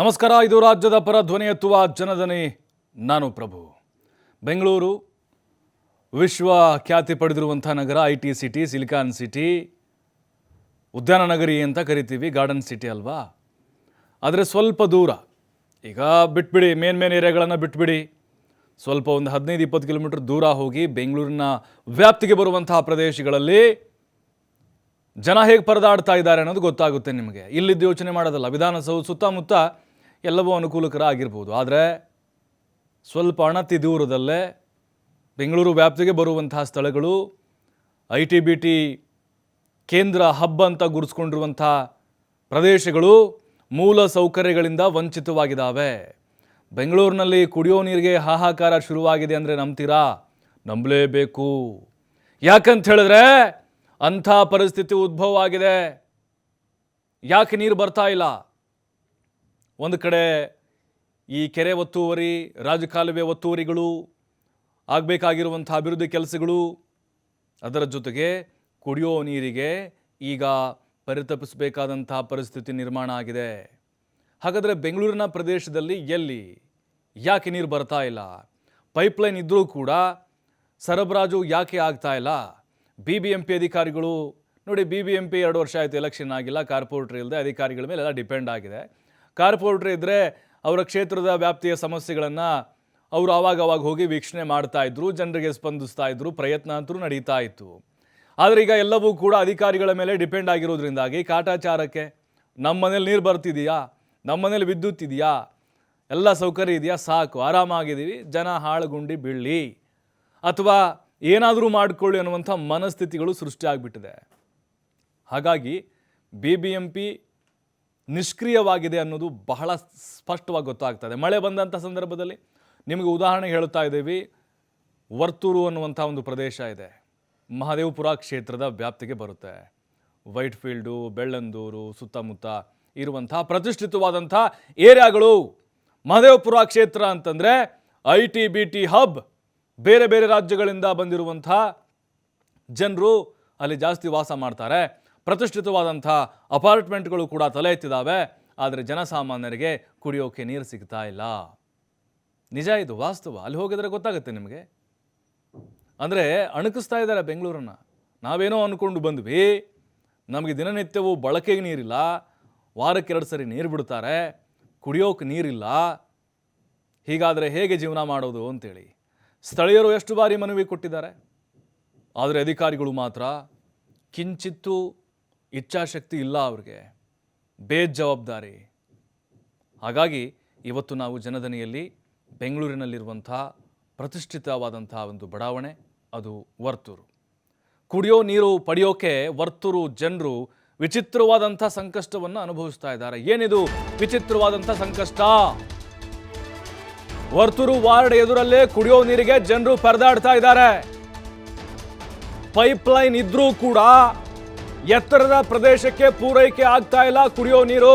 ನಮಸ್ಕಾರ, ಇದು ರಾಜ್ಯದ ಪರ ಧ್ವನಿ ಎತ್ತುವ ಜನದನಿ, ನಾನು ಪ್ರಭು. ಬೆಂಗಳೂರು ವಿಶ್ವ ಖ್ಯಾತಿ ಪಡೆದಿರುವಂಥ ನಗರ, I T city, silicon city, ಉದ್ಯಾನ ನಗರಿ ಅಂತ ಕರಿತೀವಿ, ಗಾರ್ಡನ್ ಸಿಟಿ ಅಲ್ವಾ? ಆದರೆ ಸ್ವಲ್ಪ ದೂರ. ಈಗ ಬಿಟ್ಬಿಡಿ, ಮೇನ್ ಮೇನ್ ಏರಿಯಾಗಳನ್ನು ಬಿಟ್ಬಿಡಿ. ಸ್ವಲ್ಪ ಒಂದು ಹದಿನೈದು, ಇಪ್ಪತ್ತು ಕಿಲೋಮೀಟರ್ ದೂರ ಹೋಗಿ ಬೆಂಗಳೂರಿನ ವ್ಯಾಪ್ತಿಗೆ ಬರುವಂತಹ ಪ್ರದೇಶಗಳಲ್ಲಿ ಜನ ಹೇಗೆ ಪರದಾಡ್ತಾ ಇದ್ದಾರೆ ಅನ್ನೋದು ಗೊತ್ತಾಗುತ್ತೆ ನಿಮಗೆ. ಇಲ್ಲಿದ್ದು ಯೋಚನೆ ಮಾಡೋದಲ್ಲ, ವಿಧಾನಸೌಧ ಸುತ್ತಮುತ್ತ ಎಲ್ಲವೂ ಅನುಕೂಲಕರ ಆಗಿರ್ಬೋದು ಆದರೆ ಸ್ವಲ್ಪ ಅಣತಿ ದೂರದಲ್ಲೇ ಬೆಂಗಳೂರು ವ್ಯಾಪ್ತಿಗೆ ಬರುವಂತಹ ಸ್ಥಳಗಳು ಐ ಟಿ ಬಿ ಟಿ ಕೇಂದ್ರ ಹಬ್ ಅಂತ ಗುರುಸ್ಕೊಂಡಿರುವಂಥ ಪ್ರದೇಶಗಳು ಮೂಲ ಸೌಕರ್ಯಗಳಿಂದ ವಂಚಿತವಾಗಿದ್ದಾವೆ ಬೆಂಗಳೂರಿನಲ್ಲಿ ಕುಡಿಯೋ ನೀರಿಗೆ ಹಾಹಾಕಾರ ಶುರುವಾಗಿದೆ ಅಂದರೆ ನಂಬ್ತೀರಾ? ನಂಬಲೇಬೇಕು. ಯಾಕಂತ ಹೇಳಿದ್ರೆ ಅಂಥ ಪರಿಸ್ಥಿತಿ ಉದ್ಭವ ಆಗಿದೆ ಯಾಕೆ ನೀರು ಬರ್ತಾ ಇಲ್ಲ? ಒಂದು ಕಡೆ ಈ ಕೆರೆ ಒತ್ತುವರಿ, ರಾಜಕಾಲುವೆ ಒತ್ತುವರಿಗಳು ಆಗಬೇಕಾಗಿರುವಂಥ ಅಭಿವೃದ್ಧಿ ಕೆಲಸಗಳು, ಅದರ ಜೊತೆಗೆ ಕುಡಿಯೋ ನೀರಿಗೆ ಈಗ ಪರಿತಪಿಸಬೇಕಾದಂಥ ಪರಿಸ್ಥಿತಿ ನಿರ್ಮಾಣ ಆಗಿದೆ. ಹಾಗಾದರೆ ಬೆಂಗಳೂರಿನ ಪ್ರದೇಶದಲ್ಲಿ ಎಲ್ಲಿ? ಯಾಕೆ ನೀರು ಬರ್ತಾ ಇಲ್ಲ? ಪೈಪ್ಲೈನ್ ಇದ್ದರೂ ಕೂಡ ಸರಬರಾಜು ಯಾಕೆ ಆಗ್ತಾ ಇಲ್ಲ? ಬಿ ಬಿ ಎಂ ಪಿ ಅಧಿಕಾರಿಗಳು, ನೋಡಿ ಬಿ ಬಿ ಎಂ ಪಿ ಎರಡು ವರ್ಷ ಆಯಿತು ಎಲೆಕ್ಷನ್ ಆಗಿಲ್ಲ, ಕಾರ್ಪೊರೇಟ್ರ್ ಇಲ್ಲದೆ ಅಧಿಕಾರಿಗಳ ಮೇಲೆ ಎಲ್ಲ ಡಿಪೆಂಡ್ ಆಗಿದೆ. ಕಾರ್ಪೊರೇಟ್ರ್ ಇದ್ದರೆ ಅವರ ಕ್ಷೇತ್ರದ ವ್ಯಾಪ್ತಿಯ ಸಮಸ್ಯೆಗಳನ್ನು ಅವರು ಆವಾಗ ಹೋಗಿ ವೀಕ್ಷಣೆ ಮಾಡ್ತಾ ಇದ್ರು, ಜನರಿಗೆ ಸ್ಪಂದಿಸ್ತಾ ಇದ್ರು, ಪ್ರಯತ್ನ ಅಂತೂ ನಡೀತಾ ಇತ್ತು. ಆದರೆ ಈಗ ಎಲ್ಲವೂ ಕೂಡ ಅಧಿಕಾರಿಗಳ ಮೇಲೆ ಡಿಪೆಂಡ್ ಆಗಿರೋದ್ರಿಂದಾಗಿ ಕಾಟಾಚಾರಕ್ಕೆ ನಮ್ಮ ಮನೇಲಿ ನೀರು ಬರ್ತಿದೆಯಾ? ನಮ್ಮ ಮನೇಲಿ ವಿದ್ಯುತ್ ಇದೆಯಾ? ಎಲ್ಲ ಸೌಕರ್ಯ ಇದೆಯಾ? ಸಾಕು, ಆರಾಮಾಗಿದ್ದೀವಿ, ಜನ ಹಾಳುಗುಂಡಿ ಬೀಳಲಿ. ಅಥವಾ ಏನಾದರೂ ಮಾಡಿಕೊಳ್ಳಿ ಅನ್ನುವಂಥ ಮನಸ್ಥಿತಿಗಳು ಸೃಷ್ಟಿಯಾಗ್ಬಿಟ್ಟಿದೆ ಹಾಗಾಗಿ ಬಿ ಬಿ ಎಂ ನಿಷ್ಕ್ರಿಯವಾಗಿದೆ ಅನ್ನೋದು ಬಹಳ ಸ್ಪಷ್ಟವಾಗಿ ಗೊತ್ತಾಗ್ತದೆ. ಮಳೆ ಬಂದಂಥ ಸಂದರ್ಭದಲ್ಲಿ ನಿಮಗೆ ಉದಾಹರಣೆ ಹೇಳುತ್ತಾ ಇದ್ದೀವಿ. ವರ್ತೂರು ಅನ್ನುವಂಥ ಒಂದು ಪ್ರದೇಶ ಇದೆ. ಮಹದೇವಪುರ ಕ್ಷೇತ್ರದ ವ್ಯಾಪ್ತಿಗೆ ಬರುತ್ತೆ. ವೈಟ್ ಫೀಲ್ಡು ಬೆಳ್ಳಂದೂರು ಸುತ್ತಮುತ್ತ ಇರುವಂಥ ಪ್ರತಿಷ್ಠಿತವಾದಂಥ ಏರಿಯಾಗಳು ಮಹದೇವಪುರ ಕ್ಷೇತ್ರ ಅಂತಂದರೆ I T B T hub ಬೇರೆ ಬೇರೆ ರಾಜ್ಯಗಳಿಂದ ಬಂದಿರುವಂಥ ಜನರು ಅಲ್ಲಿ ಜಾಸ್ತಿ ವಾಸ ಮಾಡ್ತಾರೆ. ಪ್ರತಿಷ್ಠಿತವಾದಂಥ ಅಪಾರ್ಟ್ಮೆಂಟ್ಗಳು ಕೂಡ ತಲೆ ಎತ್ತಿದ್ದಾವೆ ಆದರೆ ಜನಸಾಮಾನ್ಯರಿಗೆ ಕುಡಿಯೋಕೆ ನೀರು ಸಿಗ್ತಾ ಇಲ್ಲ. ನಿಜ ಇದು ವಾಸ್ತವ? ಅಲ್ಲಿ ಹೋಗಿದರೆ ಗೊತ್ತಾಗುತ್ತೆ ನಿಮಗೆ? ಅಂದರೆ ಅಣಕಿಸ್ತಾ ಇದ್ದಾರೆ ಬೆಂಗಳೂರನ್ನು. ನಾವೇನೋ ಅಂದ್ಕೊಂಡು ಬಂದ್ವಿ, ನಮಗೆ ದಿನನಿತ್ಯವೂ ಬಳಕೆಗೆ ನೀರಿಲ್ಲ, ವಾರಕ್ಕೆ ಎರಡು ಸರಿ ನೀರು ಬಿಡ್ತಾರೆ, ಕುಡಿಯೋಕೆ ನೀರಿಲ್ಲ, ಹೀಗಾದರೆ ಹೇಗೆ ಜೀವನ ಮಾಡೋದು ಅಂತೇಳಿ. ಸ್ಥಳೀಯರು ಎಷ್ಟು ಬಾರಿ ಮನವಿ ಕೊಟ್ಟಿದ್ದಾರೆ? ಆದರೆ ಅಧಿಕಾರಿಗಳು ಮಾತ್ರ ಕಿಂಚಿತ್ತೂ ಇಚ್ಛಾಶಕ್ತಿ ಇಲ್ಲ ಅವ್ರಿಗೆ. ಬೇಜವಾಬ್ದಾರಿ ಹಾಗಾಗಿ ಇವತ್ತು ನಾವು ಜನಧನಿಯಲ್ಲಿ ಬೆಂಗಳೂರಿನಲ್ಲಿರುವಂಥ ಪ್ರತಿಷ್ಠಿತವಾದಂಥ ಒಂದು ಬಡಾವಣೆ, ಅದು ವರ್ತೂರು. ಕುಡಿಯೋ ನೀರು ಪಡೆಯೋಕೆ ವರ್ತೂರು ಜನರು ವಿಚಿತ್ರವಾದಂಥ ಸಂಕಷ್ಟವನ್ನು ಅನುಭವಿಸ್ತಾ ಇದ್ದಾರೆ. ಏನಿದು ವಿಚಿತ್ರವಾದಂಥ ಸಂಕಷ್ಟ? ವರ್ತೂರು ವಾರ್ಡ್ ಎದುರಲ್ಲೇ ಕುಡಿಯೋ ನೀರಿಗೆ ಜನರು ಪರದಾಡ್ತಾ ಇದ್ದಾರೆ. ಪೈಪ್ಲೈನ್ ಇದ್ರೂ ಕೂಡ ಎತ್ತರದ ಪ್ರದೇಶಕ್ಕೆ ಪೂರೈಕೆ ಆಗ್ತಾ ಇಲ್ಲ, ಕುಡಿಯೋ ನೀರು.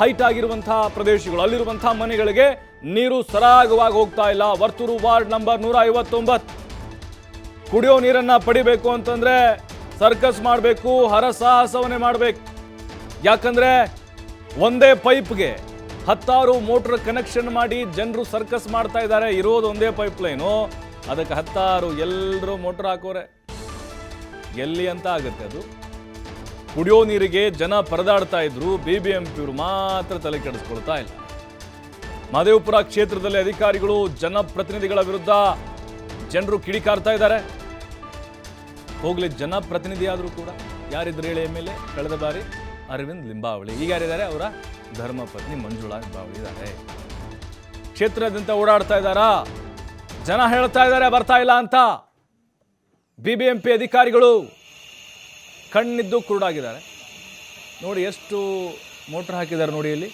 ಹೈಟ್ ಆಗಿರುವಂತಹ ಪ್ರದೇಶಗಳು, ಅಲ್ಲಿರುವಂತಹ ಮನೆಗಳಿಗೆ ನೀರು ಸರಾಗವಾಗಿ ಹೋಗ್ತಾ ಇಲ್ಲ. ವರ್ತೂರು ವಾರ್ಡ್ ನಂಬರ್ ನೂರ ಐವತ್ತೊಂಬತ್ತು ಕುಡಿಯೋ ನೀರನ್ನ ಪಡಿಬೇಕು ಅಂತಂದ್ರೆ ಸರ್ಕಸ್ ಮಾಡಬೇಕು, ಹರಸಾಹಸವನ್ನೇ ಮಾಡಬೇಕು. ಯಾಕಂದ್ರೆ ಒಂದೇ ಪೈಪ್ಗೆ ಹತ್ತಾರು ಮೋಟರ್ ಕನೆಕ್ಷನ್ ಮಾಡಿ ಜನರು ಸರ್ಕಸ್ ಮಾಡ್ತಾ ಇದ್ದಾರೆ. ಇರೋದು ಒಂದೇ ಪೈಪ್ ಲೈನು. ಅದಕ್ಕೆ ಹತ್ತಾರು ಎಲ್ಲರೂ ಮೋಟರ್ ಹಾಕೋರೆ. ಎಲ್ಲಿ ಅಂತ ಆಗುತ್ತೆ ಅದು? ಕುಡಿಯೋ ನೀರಿಗೆ ಜನ ಪರದಾಡ್ತಾ ಇದ್ರು ಬಿ ಬಿ ಎಂ ಪಿಯವರು ಮಾತ್ರ ತಲೆ ಕೆಡಿಸ್ಕೊಳ್ತಾ ಇಲ್ಲ. ಮಹದೇವಪುರ ಕ್ಷೇತ್ರದಲ್ಲಿ ಅಧಿಕಾರಿಗಳು, ಜನಪ್ರತಿನಿಧಿಗಳ ವಿರುದ್ಧ ಜನರು ಕಿಡಿಕಾರ್ತಾ ಇದ್ದಾರೆ. ಹೋಗ್ಲಿ ಜನಪ್ರತಿನಿಧಿ ಆದರೂ ಕೂಡ. ಯಾರಿದ್ರು ಹೇಳಿ ಮೇಲೆ ಕಳೆದ ಬಾರಿ ಅರವಿಂದ್ ಲಿಂಬಾವಳಿ. ಈಗ ಯಾರಿದ್ದಾರೆ? ಅವರ ಧರ್ಮಪತ್ನಿ ಮಂಜುಳಾ ಲಿಂಬಾವಳಿ ಇದ್ದಾರೆ. ಕ್ಷೇತ್ರದಂತ ಓಡಾಡ್ತಾ ಇದ್ದಾರಾ? ಜನ ಹೇಳ್ತಾ ಇದ್ದಾರೆ, ಬರ್ತಾ ಇಲ್ಲ ಅಂತ. ಬಿ ಬಿ ಎಂ ಪಿ ಅಧಿಕಾರಿಗಳು ಕಣ್ಣಿದ್ದು ಕುರುಡಾಗಿದ್ದಾರೆ. ನೋಡಿ ಎಷ್ಟು ಮೋಟ್ರ್ ಹಾಕಿದ್ದಾರೆ ನೋಡಿ ಇಲ್ಲಿ.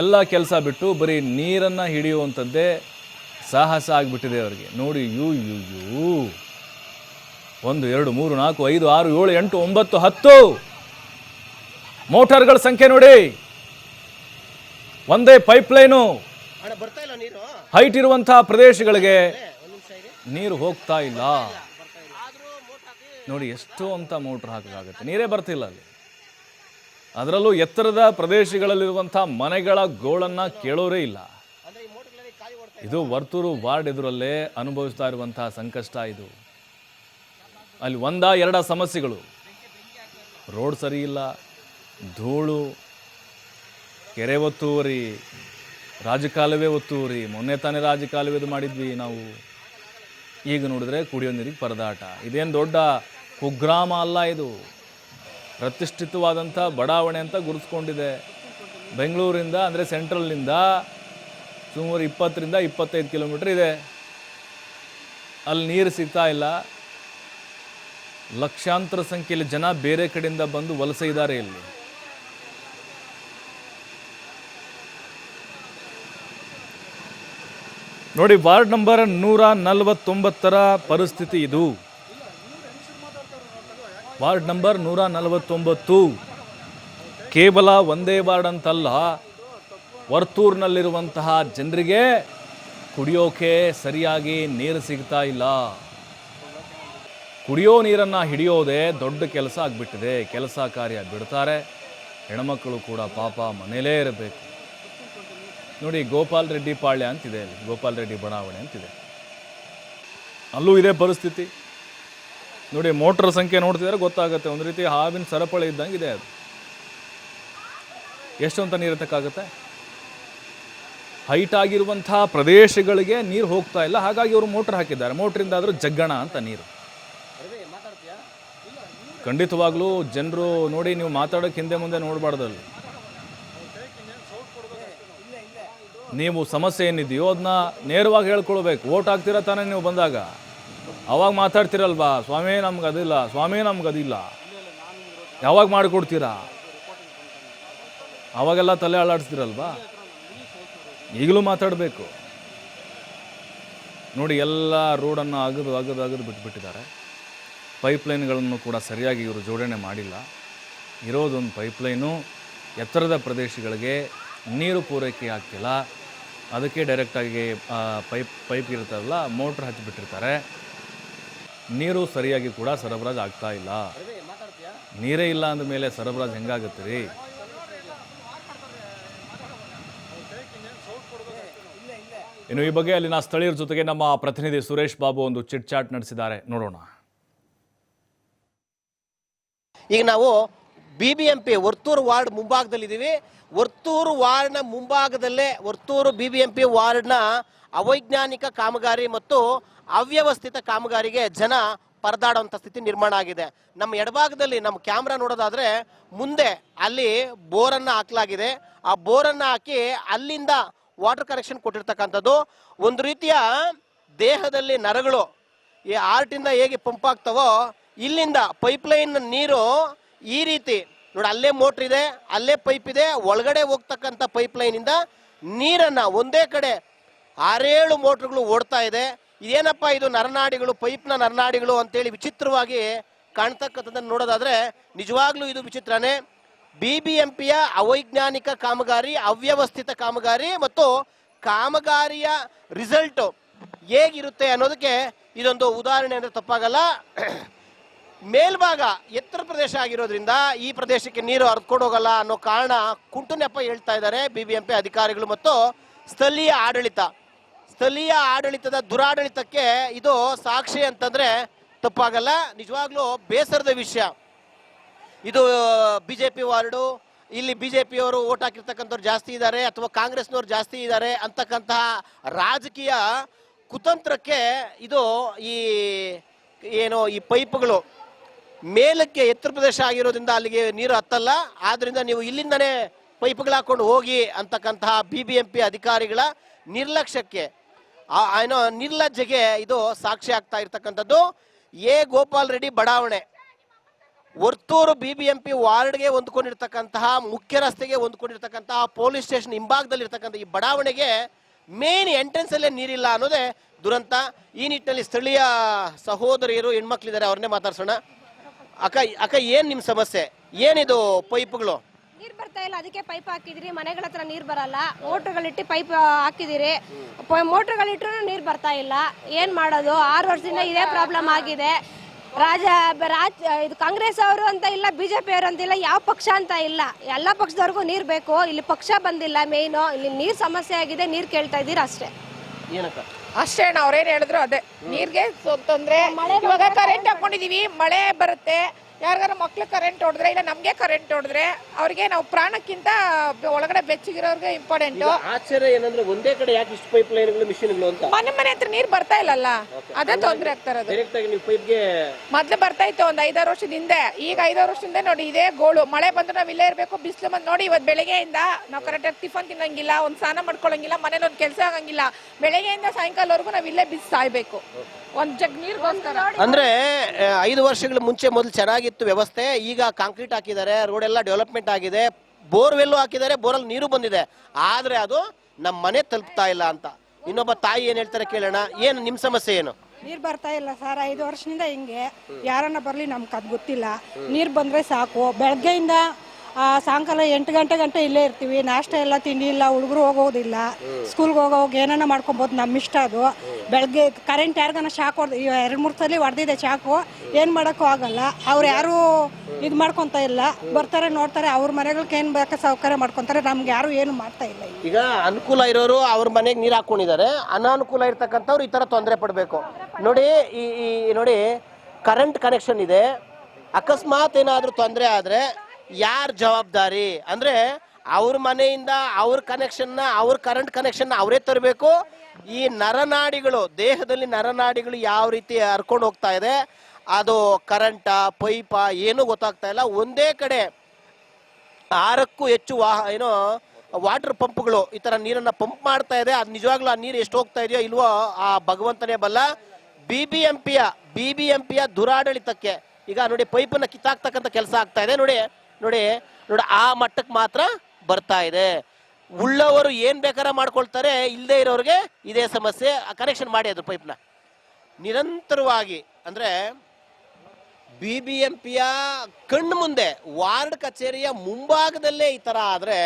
ಎಲ್ಲ ಕೆಲಸ ಬಿಟ್ಟು ಬರೀ ನೀರನ್ನು ಹಿಡಿಯುವಂಥದ್ದೇ ಸಾಹಸ ಆಗಿಬಿಟ್ಟಿದೆ ಅವರಿಗೆ. ನೋಡಿ ಯು ಯು ಯು. ಒಂದು ಎರಡು ಮೂರು ನಾಲ್ಕು ಐದು ಆರು ಏಳು ಎಂಟು ಒಂಬತ್ತು ಹತ್ತು. ಮೋಟಾರ್ಗಳ ಸಂಖ್ಯೆ ನೋಡಿ. ಒಂದೇ ಪೈಪ್ಲೈನು ಹೈಟ್ ಇರುವಂತಹ ಪ್ರದೇಶಗಳಿಗೆ ನೀರು ಹೋಗ್ತಾ ಇಲ್ಲ. ನೋಡಿ, ಎಷ್ಟು ಅಂತ ಮೋಟ್ರ್ ಹಾಕಲಾಗುತ್ತೆ ನೀರೇ ಬರ್ತಿಲ್ಲ ಅಲ್ಲಿ. ಅದರಲ್ಲೂ ಎತ್ತರದ ಪ್ರದೇಶಗಳಲ್ಲಿರುವಂಥ ಮನೆಗಳ ಗೋಳನ್ನು ಕೇಳೋರೇ ಇಲ್ಲ. ಇದು ವರ್ತೂರು ವಾರ್ಡ್ ಎದುರಲ್ಲೇ ಅನುಭವಿಸ್ತಾ ಇರುವಂತಹ ಸಂಕಷ್ಟ ಇದು. ಅಲ್ಲಿ ಒಂದ ಎರಡ ಸಮಸ್ಯೆಗಳು. ರೋಡ್ ಸರಿ ಇಲ್ಲ, ಧೂಳು, ಕೆರೆ ಒತ್ತುವರಿ, ರಾಜಕಾಲುವೆ ಒತ್ತುವರಿ, ಮೊನ್ನೆ ತಾನೇ ರಾಜಕಾಲುವೆದು ಮಾಡಿದ್ವಿ ನಾವು. ಈಗ ನೋಡಿದ್ರೆ ಕುಡಿಯೋ ನೀರಿಗೆ ಪರದಾಟ. ಇದೇನು ದೊಡ್ಡ ಕುಗ್ರಾಮ ಅಲ್ಲ ಇದು. ಪ್ರತಿಷ್ಠಿತವಾದಂಥ ಬಡಾವಣೆ ಅಂತ ಗುರುತಿಸ್ಕೊಂಡಿದೆ. ಬೆಂಗಳೂರಿಂದ, ಅಂದರೆ ಸೆಂಟ್ರಲ್ನಿಂದ ಸುಮಾರು ಇಪ್ಪತ್ತರಿಂದ ಇಪ್ಪತ್ತೈದು ಕಿಲೋಮೀಟ್ರ್ ಇದೆ. ಅಲ್ಲಿ ನೀರು ಸಿಗ್ತಾ ಇಲ್ಲ. ಲಕ್ಷಾಂತರ ಸಂಖ್ಯೆಯಲ್ಲಿ ಜನ ಬೇರೆ ಕಡೆಯಿಂದ ಬಂದು ವಲಸೆ ಇದ್ದಾರೆ ಇಲ್ಲಿ. ನೋಡಿ, ವಾರ್ಡ್ ನಂಬರ್ ನೂರ ನಲವತ್ತೊಂಬತ್ತರ ಪರಿಸ್ಥಿತಿ ಇದು. ವಾರ್ಡ್ ನಂಬರ್ ನೂರ ನಲವತ್ತೊಂಬತ್ತು. ಕೇವಲ ಒಂದೇ ವಾರ್ಡ್ ಅಂತಲ್ಲ, ವರ್ತೂರಿನಲ್ಲಿರುವಂತಹ ಜನರಿಗೆ ಕುಡಿಯೋಕೆ ಸರಿಯಾಗಿ ನೀರು ಸಿಗ್ತಾ ಇಲ್ಲ. ಕುಡಿಯೋ ನೀರನ್ನು ಹಿಡಿಯೋದೇ ದೊಡ್ಡ ಕೆಲಸ ಆಗಿಬಿಟ್ಟಿದೆ. ಕೆಲಸ ಕಾರ್ಯ ಬಿಡ್ತಾರೆ. ಹೆಣ್ಮಕ್ಳು ಕೂಡ ಪಾಪ ಮನೇಲೇ ಇರಬೇಕು. ನೋಡಿ ಗೋಪಾಲ್ ರೆಡ್ಡಿ ಪಾಳ್ಯ ಅಂತಿದೆ ಅಲ್ಲಿ. ಗೋಪಾಲ್ ರೆಡ್ಡಿ ಬಡಾವಣೆ ಅಂತಿದೆ. ಅಲ್ಲೂ ಇದೇ ಪರಿಸ್ಥಿತಿ. ನೋಡಿ ಮೋಟ್ರ್ ಸಂಖ್ಯೆ ನೋಡ್ತಿದ್ರೆ, ಗೊತ್ತಾಗುತ್ತೆ. ಒಂದು ರೀತಿ ಹಾವಿನ ಸರಪಳಿ ಇದ್ದಂಗೆ ಇದೆ ಅದು. ಎಷ್ಟು ಅಂತ ನೀರು ಎತ್ತಕ್ಕಾಗುತ್ತೆ? ಹೈಟ್ ಆಗಿರುವಂಥ ಪ್ರದೇಶಗಳಿಗೆ ನೀರು ಹೋಗ್ತಾ ಇಲ್ಲ. ಹಾಗಾಗಿ ಅವರು ಮೋಟ್ರ್ ಹಾಕಿದ್ದಾರೆ. ಮೋಟ್ರಿಂದ ಆದರೂ ಜಗ್ಗಣ ಅಂತ ನೀರು. ಖಂಡಿತವಾಗ್ಲೂ ಜನರು ನೋಡಿ, ನೀವು ಮಾತಾಡೋಕೆ ಹಿಂದೆ ಮುಂದೆ ನೋಡಬಾರ್ದಲ್ಲಿ ನೀವು ಸಮಸ್ಯೆ ಏನಿದೆಯೋ ಅದನ್ನ ನೇರವಾಗಿ ಹೇಳ್ಕೊಳ್ಬೇಕು. ಓಟ್ ಹಾಕ್ತೀರಾ ತಾನೇ ನೀವು ಬಂದಾಗ? ಅವಾಗ ಮಾತಾಡ್ತಿರಲ್ವಾ? ಸ್ವಾಮಿ, ನಮ್ಗೆ ಅದಿಲ್ಲ. ಸ್ವಾಮಿ, ನಮ್ಗೆ ಅದಿಲ್ಲ. ಯಾವಾಗ ಮಾಡಿಕೊಡ್ತೀರಾ? ಅವಾಗೆಲ್ಲ ತಲೆ ಅಳ್ಳಾಡಿಸ್ತಿರಲ್ವಾ ಈಗಲೂ ಮಾತಾಡಬೇಕು. ನೋಡಿ, ಎಲ್ಲ ರೋಡನ್ನು ಅಗದು ಅಗದು ಅಗದು ಬಿಟ್ಬಿಟ್ಟಿದ್ದಾರೆ. ಪೈಪ್ಲೈನ್ಗಳನ್ನು ಕೂಡ ಸರಿಯಾಗಿ ಇವರು ಜೋಡಣೆ ಮಾಡಿಲ್ಲ. ಇರೋದೊಂದು ಪೈಪ್ಲೈನು ಎತ್ತರದ ಪ್ರದೇಶಗಳಿಗೆ ನೀರು ಪೂರೈಕೆ ಆಗ್ತಿಲ್ಲ. ಅದಕ್ಕೆ ಡೈರೆಕ್ಟಾಗಿ ಪೈಪ್ ಪೈಪ್ ಇರುತ್ತಲ್ಲ, ಮೋಟ್ರ್ ಹಚ್ಚಿಬಿಟ್ಟಿರ್ತಾರೆ. ನೀರು ಸರಿಯಾಗಿ ಕೂಡ ಸರಬರಾಜು ಆಗ್ತಾ ಇಲ್ಲ. ನೀರೇ ಇಲ್ಲ ಅಂದ ಮೇಲೆ ಸರಬರಾಜು ಹೆಂಗಾಗುತ್ತೆ ರೀ ಇನ್ನು ಈ ಬಗ್ಗೆ ಅಲ್ಲಿನ ಸ್ಥಳೀಯರ ಜೊತೆಗೆ ನಮ್ಮ ಪ್ರತಿನಿಧಿ ಸುರೇಶ್ ಬಾಬು ಒಂದು ಚಿಟ್ ಚಾಟ್ ನಡೆಸಿದ್ದಾರೆ. ನೋಡೋಣ. ಈಗ ನಾವು B B M Varthur ward ಮುಂಭಾಗದಲ್ಲಿದ್ದೀವಿ. Varthur ವಾರ್ಡ್ನ ಮುಂಭಾಗದಲ್ಲೇ ವರ್ತೂರು ಬಿ ಬಿ ಎಂ ವಾರ್ಡ್ನ ಅವೈಜ್ಞಾನಿಕ ಕಾಮಗಾರಿ ಮತ್ತು ಅವ್ಯವಸ್ಥಿತ ಕಾಮಗಾರಿಗೆ ಜನ ಪರದಾಡುವಂಥ ಸ್ಥಿತಿ ನಿರ್ಮಾಣ ಆಗಿದೆ. ನಮ್ಮ ಎಡಭಾಗದಲ್ಲಿ ನಮ್ಮ ಕ್ಯಾಮ್ರಾ ನೋಡೋದಾದ್ರೆ ಮುಂದೆ ಅಲ್ಲಿ ಬೋರನ್ನು ಹಾಕಲಾಗಿದೆ. ಆ ಬೋರನ್ನು ಹಾಕಿ ಅಲ್ಲಿಂದ ವಾಟರ್ ಕನೆಕ್ಷನ್ ಕೊಟ್ಟಿರ್ತಕ್ಕಂಥದ್ದು. ಒಂದು ರೀತಿಯ ದೇಹದಲ್ಲಿ ನರಗಳು ಈ ಆರ್ಟಿಂದ ಹೇಗೆ ಪಂಪ್ ಆಗ್ತವೋ ಇಲ್ಲಿಂದ ಪೈಪ್ಲೈನ್ ನೀರು ಈ ರೀತಿ ನೋಡಿ, ಅಲ್ಲೇ ಮೋಟ್ರ್ ಇದೆ, ಅಲ್ಲೇ ಪೈಪ್ ಇದೆ, ಒಳಗಡೆ ಹೋಗ್ತಕ್ಕಂಥ ಪೈಪ್ಲೈನಿಂದ ನೀರನ್ನ ಒಂದೇ ಕಡೆ ಆರೇಳು ಮೋಟ್ರ್ಗಳು ಓಡ್ತಾ ಇದೆ. ಇದೇನಪ್ಪ ಇದು ನರನಾಡಿಗಳು ಪೈಪ್ನ ನರನಾಡಿಗಳು ಅಂತೇಳಿ ವಿಚಿತ್ರವಾಗಿ ಕಾಣ್ತಕ್ಕಂಥದ್ದನ್ನು ನೋಡೋದಾದ್ರೆ ನಿಜವಾಗ್ಲೂ ಇದು ವಿಚಿತ್ರನೇ. ಬಿ ಬಿ ಎಂ ಪಿಯ ಅವೈಜ್ಞಾನಿಕ ಕಾಮಗಾರಿ, ಅವ್ಯವಸ್ಥಿತ ಕಾಮಗಾರಿ ಮತ್ತು ಕಾಮಗಾರಿಯ ರಿಸಲ್ಟು ಹೇಗಿರುತ್ತೆ ಅನ್ನೋದಕ್ಕೆ ಇದೊಂದು ಉದಾಹರಣೆ ಅಂದರೆ ತಪ್ಪಾಗಲ್ಲ. ಮೇಲ್ಭಾಗ ಎತ್ತರ ಪ್ರದೇಶ ಆಗಿರೋದ್ರಿಂದ ಈ ಪ್ರದೇಶಕ್ಕೆ ನೀರು ಹರಿದ್ಕೊಂಡು ಹೋಗಲ್ಲ ಅನ್ನೋ ಕಾರಣ ಕುಂಟು ಹೇಳ್ತಾ ಇದ್ದಾರೆ ಬಿ ಬಿ ಎಂ ಪಿ ಅಧಿಕಾರಿಗಳು ಮತ್ತು ಸ್ಥಳೀಯ ಆಡಳಿತ. ಸ್ಥಳೀಯ ಆಡಳಿತದ ದುರಾಡಳಿತಕ್ಕೆ ಇದು ಸಾಕ್ಷಿ ಅಂತಂದ್ರೆ ತಪ್ಪಾಗಲ್ಲ, ನಿಜವಾಗ್ಲೂ ಬೇಸರದ ವಿಷಯ. ಇದು ಬಿಜೆಪಿ ವಾರ್ಡು, ಇಲ್ಲಿ ಬಿಜೆಪಿಯವರು ಓಟ್ ಹಾಕಿರ್ತಕ್ಕಂಥವ್ರು ಜಾಸ್ತಿ ಇದ್ದಾರೆ ಅಥವಾ ಕಾಂಗ್ರೆಸ್ನವ್ರು ಜಾಸ್ತಿ ಇದ್ದಾರೆ ಅಂತಕ್ಕಂತಹ ರಾಜಕೀಯ ಕುತಂತ್ರಕ್ಕೆ ಇದು ಈ ಏನು ಈ ಪೈಪ್ಗಳು ಮೇಲಕ್ಕೆ ಎತ್ತರ ಪ್ರದೇಶ ಆಗಿರೋದ್ರಿಂದ ಅಲ್ಲಿಗೆ ನೀರು ಹತ್ತಲ್ಲ. ಆದ್ರಿಂದ ನೀವು ಇಲ್ಲಿಂದನೇ ಪೈಪ್ಗಳು ಹಾಕೊಂಡು ಹೋಗಿ ಅಂತಕ್ಕಂತಹ ಬಿ ಬಿ ಎಂ ಪಿ ಅಧಿಕಾರಿಗಳ ನಿರ್ಲಕ್ಷ್ಯಕ್ಕೆ ಏನೋ ನಿರ್ಲಜ್ಜೆಗೆ ಇದು ಸಾಕ್ಷಿ ಆಗ್ತಾ ಇರ್ತಕ್ಕಂಥದ್ದು. ಎ. ಗೋಪಾಲ್ ರೆಡ್ಡಿ ಬಡಾವಣೆ. Varthur B B M P ವಾರ್ಡ್ಗೆ ಹೊಂದ್ಕೊಂಡಿರ್ತಕ್ಕಂತಹ, ಮುಖ್ಯ ರಸ್ತೆಗೆ ಹೊಂದ್ಕೊಂಡಿರ್ತಕ್ಕಂತಹ, ಪೊಲೀಸ್ ಸ್ಟೇಷನ್ ಹಿಂಭಾಗದಲ್ಲಿ ಇರ್ತಕ್ಕಂಥ ಈ ಬಡಾವಣೆಗೆ ಮೇನ್ ಎಂಟ್ರೆನ್ಸ್ ಅಲ್ಲೇ ನೀರಿಲ್ಲ ಅನ್ನೋದೇ ದುರಂತ. ಈ ನಿಟ್ಟಿನಲ್ಲಿ ಸ್ಥಳೀಯ ಸಹೋದರಿಯರು, ಹೆಣ್ಮಕ್ಳಿದ್ದಾರೆ, ಅವ್ರನ್ನೇ ಮಾತಾಡ್ಸೋಣ. ಅಕ್ಕ ಅಕ್ಕ ಏನ್ ನಿಮ್ ಸಮಸ್ಯೆ? ಏನಿದು ಪೈಪ್ಗಳು? ನೀರ್ ಬರ್ತಾ ಇಲ್ಲ ಅದಕ್ಕೆ ಪೈಪ್ ಹಾಕಿದಿರಿ ಮನೆಗಳ ಹತ್ರ ನೀರ್ ಬರಲ್ಲ. ಮೋಟರ್ಗಳಿಟ್ಟು ಪೈಪ್ ಹಾಕಿದಿರಿ. ಮೋಟ್ರ್ಗಳಿಟ್ರು ನೀರ್ ಬರ್ತಾ ಇಲ್ಲ. ಏನ್ ಮಾಡೋದು? ಆರು ವರ್ಷದಿಂದ ಇದೇ ಪ್ರಾಬ್ಲಮ್ ಆಗಿದೆ. ರಾಜ ರಾಜ್ ಇದು ಕಾಂಗ್ರೆಸ್ ಅವರು ಅಂತ ಇಲ್ಲ ಬಿಜೆಪಿ ಅವರು ಅಂತ ಇಲ್ಲ ಯಾವ ಪಕ್ಷ ಅಂತ ಇಲ್ಲ. ಎಲ್ಲ ಪಕ್ಷದವ್ರಿಗೂ ನೀರ್ ಬೇಕು. ಇಲ್ಲಿ ಪಕ್ಷ ಬಂದಿಲ್ಲ ಮೇಯ್ನು ಇಲ್ಲಿ ನೀರ್ ಸಮಸ್ಯೆ ಆಗಿದೆ ನೀರ್ ಕೇಳ್ತಾ ಇದ್ದೀರಾ ಅಷ್ಟೇ. ಏನಕ್ಕ? ಅಷ್ಟೇ ಅವ್ರೇನ್ ಹೇಳಿದ್ರು ಅದೇ. ನೀರ್ಗೆ ತೊಂದ್ರೆ ಇವಾಗ ಕರೆಂಟ್ ಹಾಕೊಂಡಿದೀವಿ ಮಳೆ ಬರುತ್ತೆ. ಯಾರಿಗಾರ ಮಕ್ಳು ಕರೆಂಟ್ ಹೊಡೆದ್ರೆ ಇಲ್ಲ ನಮ್ಗೆ ಕರೆಂಟ್ ಹೊಡೆದ್ರೆ ಅವ್ರಿಗೆ ನಾವು ಪ್ರಾಣಕ್ಕಿಂತ ಒಳಗಡೆ ಬೆಚ್ಚಗಿರೋರ್ಗೆ ಇಂಪಾರ್ಟೆಂಟ್ ಆಶ್ಚರ್ಯ ಏನಂದ್ರೆ ಒಂದೇ ಕಡೆ ಯಾಕೆ ಇಷ್ಟು ಪೈಪ್ ಲೈನ್ಗಳು ಮಿಷಿನ್ಗಳು ಅಂತ? ಮನೆ ಮನೆ ಹತ್ರ ನೀರ್ ಬರ್ತಾ ಇಲ್ಲಲ್ಲ? ಅದೇ ತೊಂದರೆ ಆಗ್ತಾ ಇರೋದು. ಡೈರೆಕ್ಟ್ ಆಗಿ ನೀವು ಪೈಪ್ಗೆ ಮೊದ್ಲು ಬರ್ತಾ ಇತ್ತು ಒಂದು ಐದಾರು ವರ್ಷದ ಹಿಂದೆ. ಈಗ ಐದಾರು ವರ್ಷದಿಂದ ನೋಡಿ ಇದೇ ಗೋಳು. ಮಳೆ ಬಂದ್ರೆ ನಾವ್ ಇಲ್ಲೇ ಇರಬೇಕು ಬಿಸಿಲು ಬಂದ್ ನೋಡಿ ಇವತ್ತು ಬೆಳಗ್ಗೆಯಿಂದ ನಾವು ಕರೆಕ್ಟಾಗಿ ಟಿಫನ್ ತಿನ್ನಂಗಿಲ್ಲ ಒಂದ್ ಸ್ನಾನ ಮಾಡ್ಕೊಳಂಗಿಲ್ಲ ಮನೇಲಿ ಒಂದ್ ಕೆಲಸ ಆಗಂಗಿಲ್ಲ. ಬೆಳಗ್ಗೆಯಿಂದ ಸಾಯಂಕಾಲವರೆಗೂ ನಾವ್ ಇಲ್ಲೇ ಬಿಸಿ ಸಾಯ್ಬೇಕು. ಒಂದ್ ಜಗ್ ನೀರ್ಗೋಸ್ಕರ. ಅಂದ್ರೆ ಐದು ವರ್ಷಗಳ ಮುಂಚೆ ಮೊದಲು ಚೆನ್ನಾಗಿತ್ತು ವ್ಯವಸ್ಥೆ ಈಗ ಕಾಂಕ್ರೀಟ್ ಹಾಕಿದ್ದಾರೆ ರೋಡ್ ಎಲ್ಲ ಡೆವಲಪ್ಮೆಂಟ್ ಆಗಿದೆ ಬೋರ್ವೆಲ್ಲು ಹಾಕಿದ್ದಾರೆ ಬೋರಲ್ಲಿ ನೀರು ಬಂದಿದೆ. ಆದ್ರೆ ಅದು ನಮ್ಮ ಮನೆ ತಲುಪ್ತಾ ಇಲ್ಲ ಅಂತ. ಇನ್ನೊಬ್ಬ ತಾಯಿ ಏನ್ ಹೇಳ್ತಾರೆ ಕೇಳೋಣ ಏನು ನಿಮ್ ಸಮಸ್ಯೆ ಏನು? ನೀರ್ ಬರ್ತಾ ಇಲ್ಲ ಸರ್ ಐದು ವರ್ಷದಿಂದ ಹಿಂಗೆ. ಯಾರನ್ನ ಬರ್ಲಿ ನಮ್ಗೆ ಅದು ಗೊತ್ತಿಲ್ಲ. ನೀರ್ ಬಂದ್ರೆ ಸಾಕು. ಬೆಳಗ್ಗೆಯಿಂದ ಸಾಯಂಕಾಲ ಎಂಟು ಗಂಟೆ ಗಂಟೆ ಇಲ್ಲೇ ಇರ್ತೀವಿ. ನಾಷ್ಟ ಎಲ್ಲ ತಿಂಡಿ ಇಲ್ಲ, ಹುಡುಗರು ಹೋಗೋದಿಲ್ಲ. ಸ್ಕೂಲ್ಗೆ ಹೋಗೋವಾಗ ಏನನ್ನ ಮಾಡ್ಕೊಬೋದು ನಮ್ಮ ಇಷ್ಟ ಅದು. ಬೆಳಗ್ಗೆ ಕರೆಂಟ್ ಯಾರಿಗಾನ ಶಾಕ್ ಹೊಡೆದು ಎರಡು ಮೂರು ಸಲ ಹೊಡೆದಿದೆ ಶಾಕು ಏನು ಮಾಡೋಕ್ಕೂ ಆಗಲ್ಲ. ಅವ್ರು ಯಾರು ಇದು ಮಾಡ್ಕೊತ ಇಲ್ಲ. ಬರ್ತಾರೆ, ನೋಡ್ತಾರೆ, ಅವ್ರ ಮನೆಗಳಿಗೆ ಏನು ಬೇಕಾ ಸೌಕರ್ಯ ಮಾಡ್ಕೊತಾರೆ. ನಮ್ಗೆ ಯಾರು ಏನು ಮಾಡ್ತಾ ಇಲ್ಲ ಈಗ ಅನುಕೂಲ ಇರೋರು ಅವ್ರ ಮನೆಗೆ ನೀರು ಹಾಕೊಂಡಿದ್ದಾರೆ. ಅನಾನುಕೂಲ ಇರ್ತಕ್ಕಂಥವ್ರು ಈ ಥರ ತೊಂದರೆ ಪಡಬೇಕು. ನೋಡಿ, ಈ ಈ, ನೋಡಿ ಕರೆಂಟ್ ಕನೆಕ್ಷನ್ ಇದೆ. ಅಕಸ್ಮಾತ್ ಏನಾದರೂ ತೊಂದರೆ ಆದ್ರೆ ಯಾರ ಜವಾಬ್ದಾರಿ? ಅಂದ್ರೆ ಅವ್ರ ಮನೆಯಿಂದ ಅವ್ರ ಕನೆಕ್ಷನ್ನ ಅವ್ರ ಕರೆಂಟ್ ಕನೆಕ್ಷನ್ ಅವರೇ ತರಬೇಕು. ಈ ನರನಾಡಿಗಳು, ದೇಹದಲ್ಲಿ ನರನಾಡಿಗಳು ಯಾವ ರೀತಿ ಹರ್ಕೊಂಡು ಹೋಗ್ತಾ ಇದೆ, ಅದು ಕರೆಂಟ ಪೈಪ ಏನೂ ಗೊತ್ತಾಗ್ತಾ ಇಲ್ಲ. ಒಂದೇ ಕಡೆ ಆರಕ್ಕೂ ಹೆಚ್ಚು ವಾಹ, ಏನು ವಾಟರ್ ಪಂಪ್ಗಳು ಈ ತರ ನೀರನ್ನ ಪಂಪ್ ಮಾಡ್ತಾ ಇದೆ. ಅದು ನಿಜವಾಗ್ಲೂ ಆ ನೀರು ಎಷ್ಟು ಹೋಗ್ತಾ ಇದೆಯೋ ಇಲ್ವೋ ಆ ಭಗವಂತನೇ ಬಲ್ಲ. ಬಿ ಬಿ ಎಂ ಪಿಯ ಬಿ ಬಿ ಎಂ ದುರಾಡಳಿತಕ್ಕೆ, ಈಗ ನೋಡಿ ಪೈಪನ್ನ ಕಿತ್ತಾಕ್ತಕ್ಕಂಥ ಕೆಲಸ ಆಗ್ತಾ ಇದೆ. ನೋಡಿ ನೋಡಿ ನೋಡಿ, ಆ ಮಟ್ಟಕ್ಕೆ ಮಾತ್ರ ಬರ್ತಾ ಇದೆ. ಉಳ್ಳವರು ಏನ್ ಬೇಕಾರ ಮಾಡ್ಕೊಳ್ತಾರೆ ಇಲ್ಲದೆ ಇರೋರಿಗೆ ಇದೇ ಸಮಸ್ಯೆ ಕನೆಕ್ಷನ್ ಮಾಡಿ ಅದ್ರ ಪೈಪ್ನ ನಿರಂತರವಾಗಿ, ಅಂದ್ರೆ ಬಿ ಬಿ ಎಂ ಪಿಯ ಕಣ್ಣು ಮುಂದೆ, ವಾರ್ಡ್ ಕಚೇರಿಯ ಮುಂಭಾಗದಲ್ಲೇ ಈ ತರ ಆದ್ರೆ,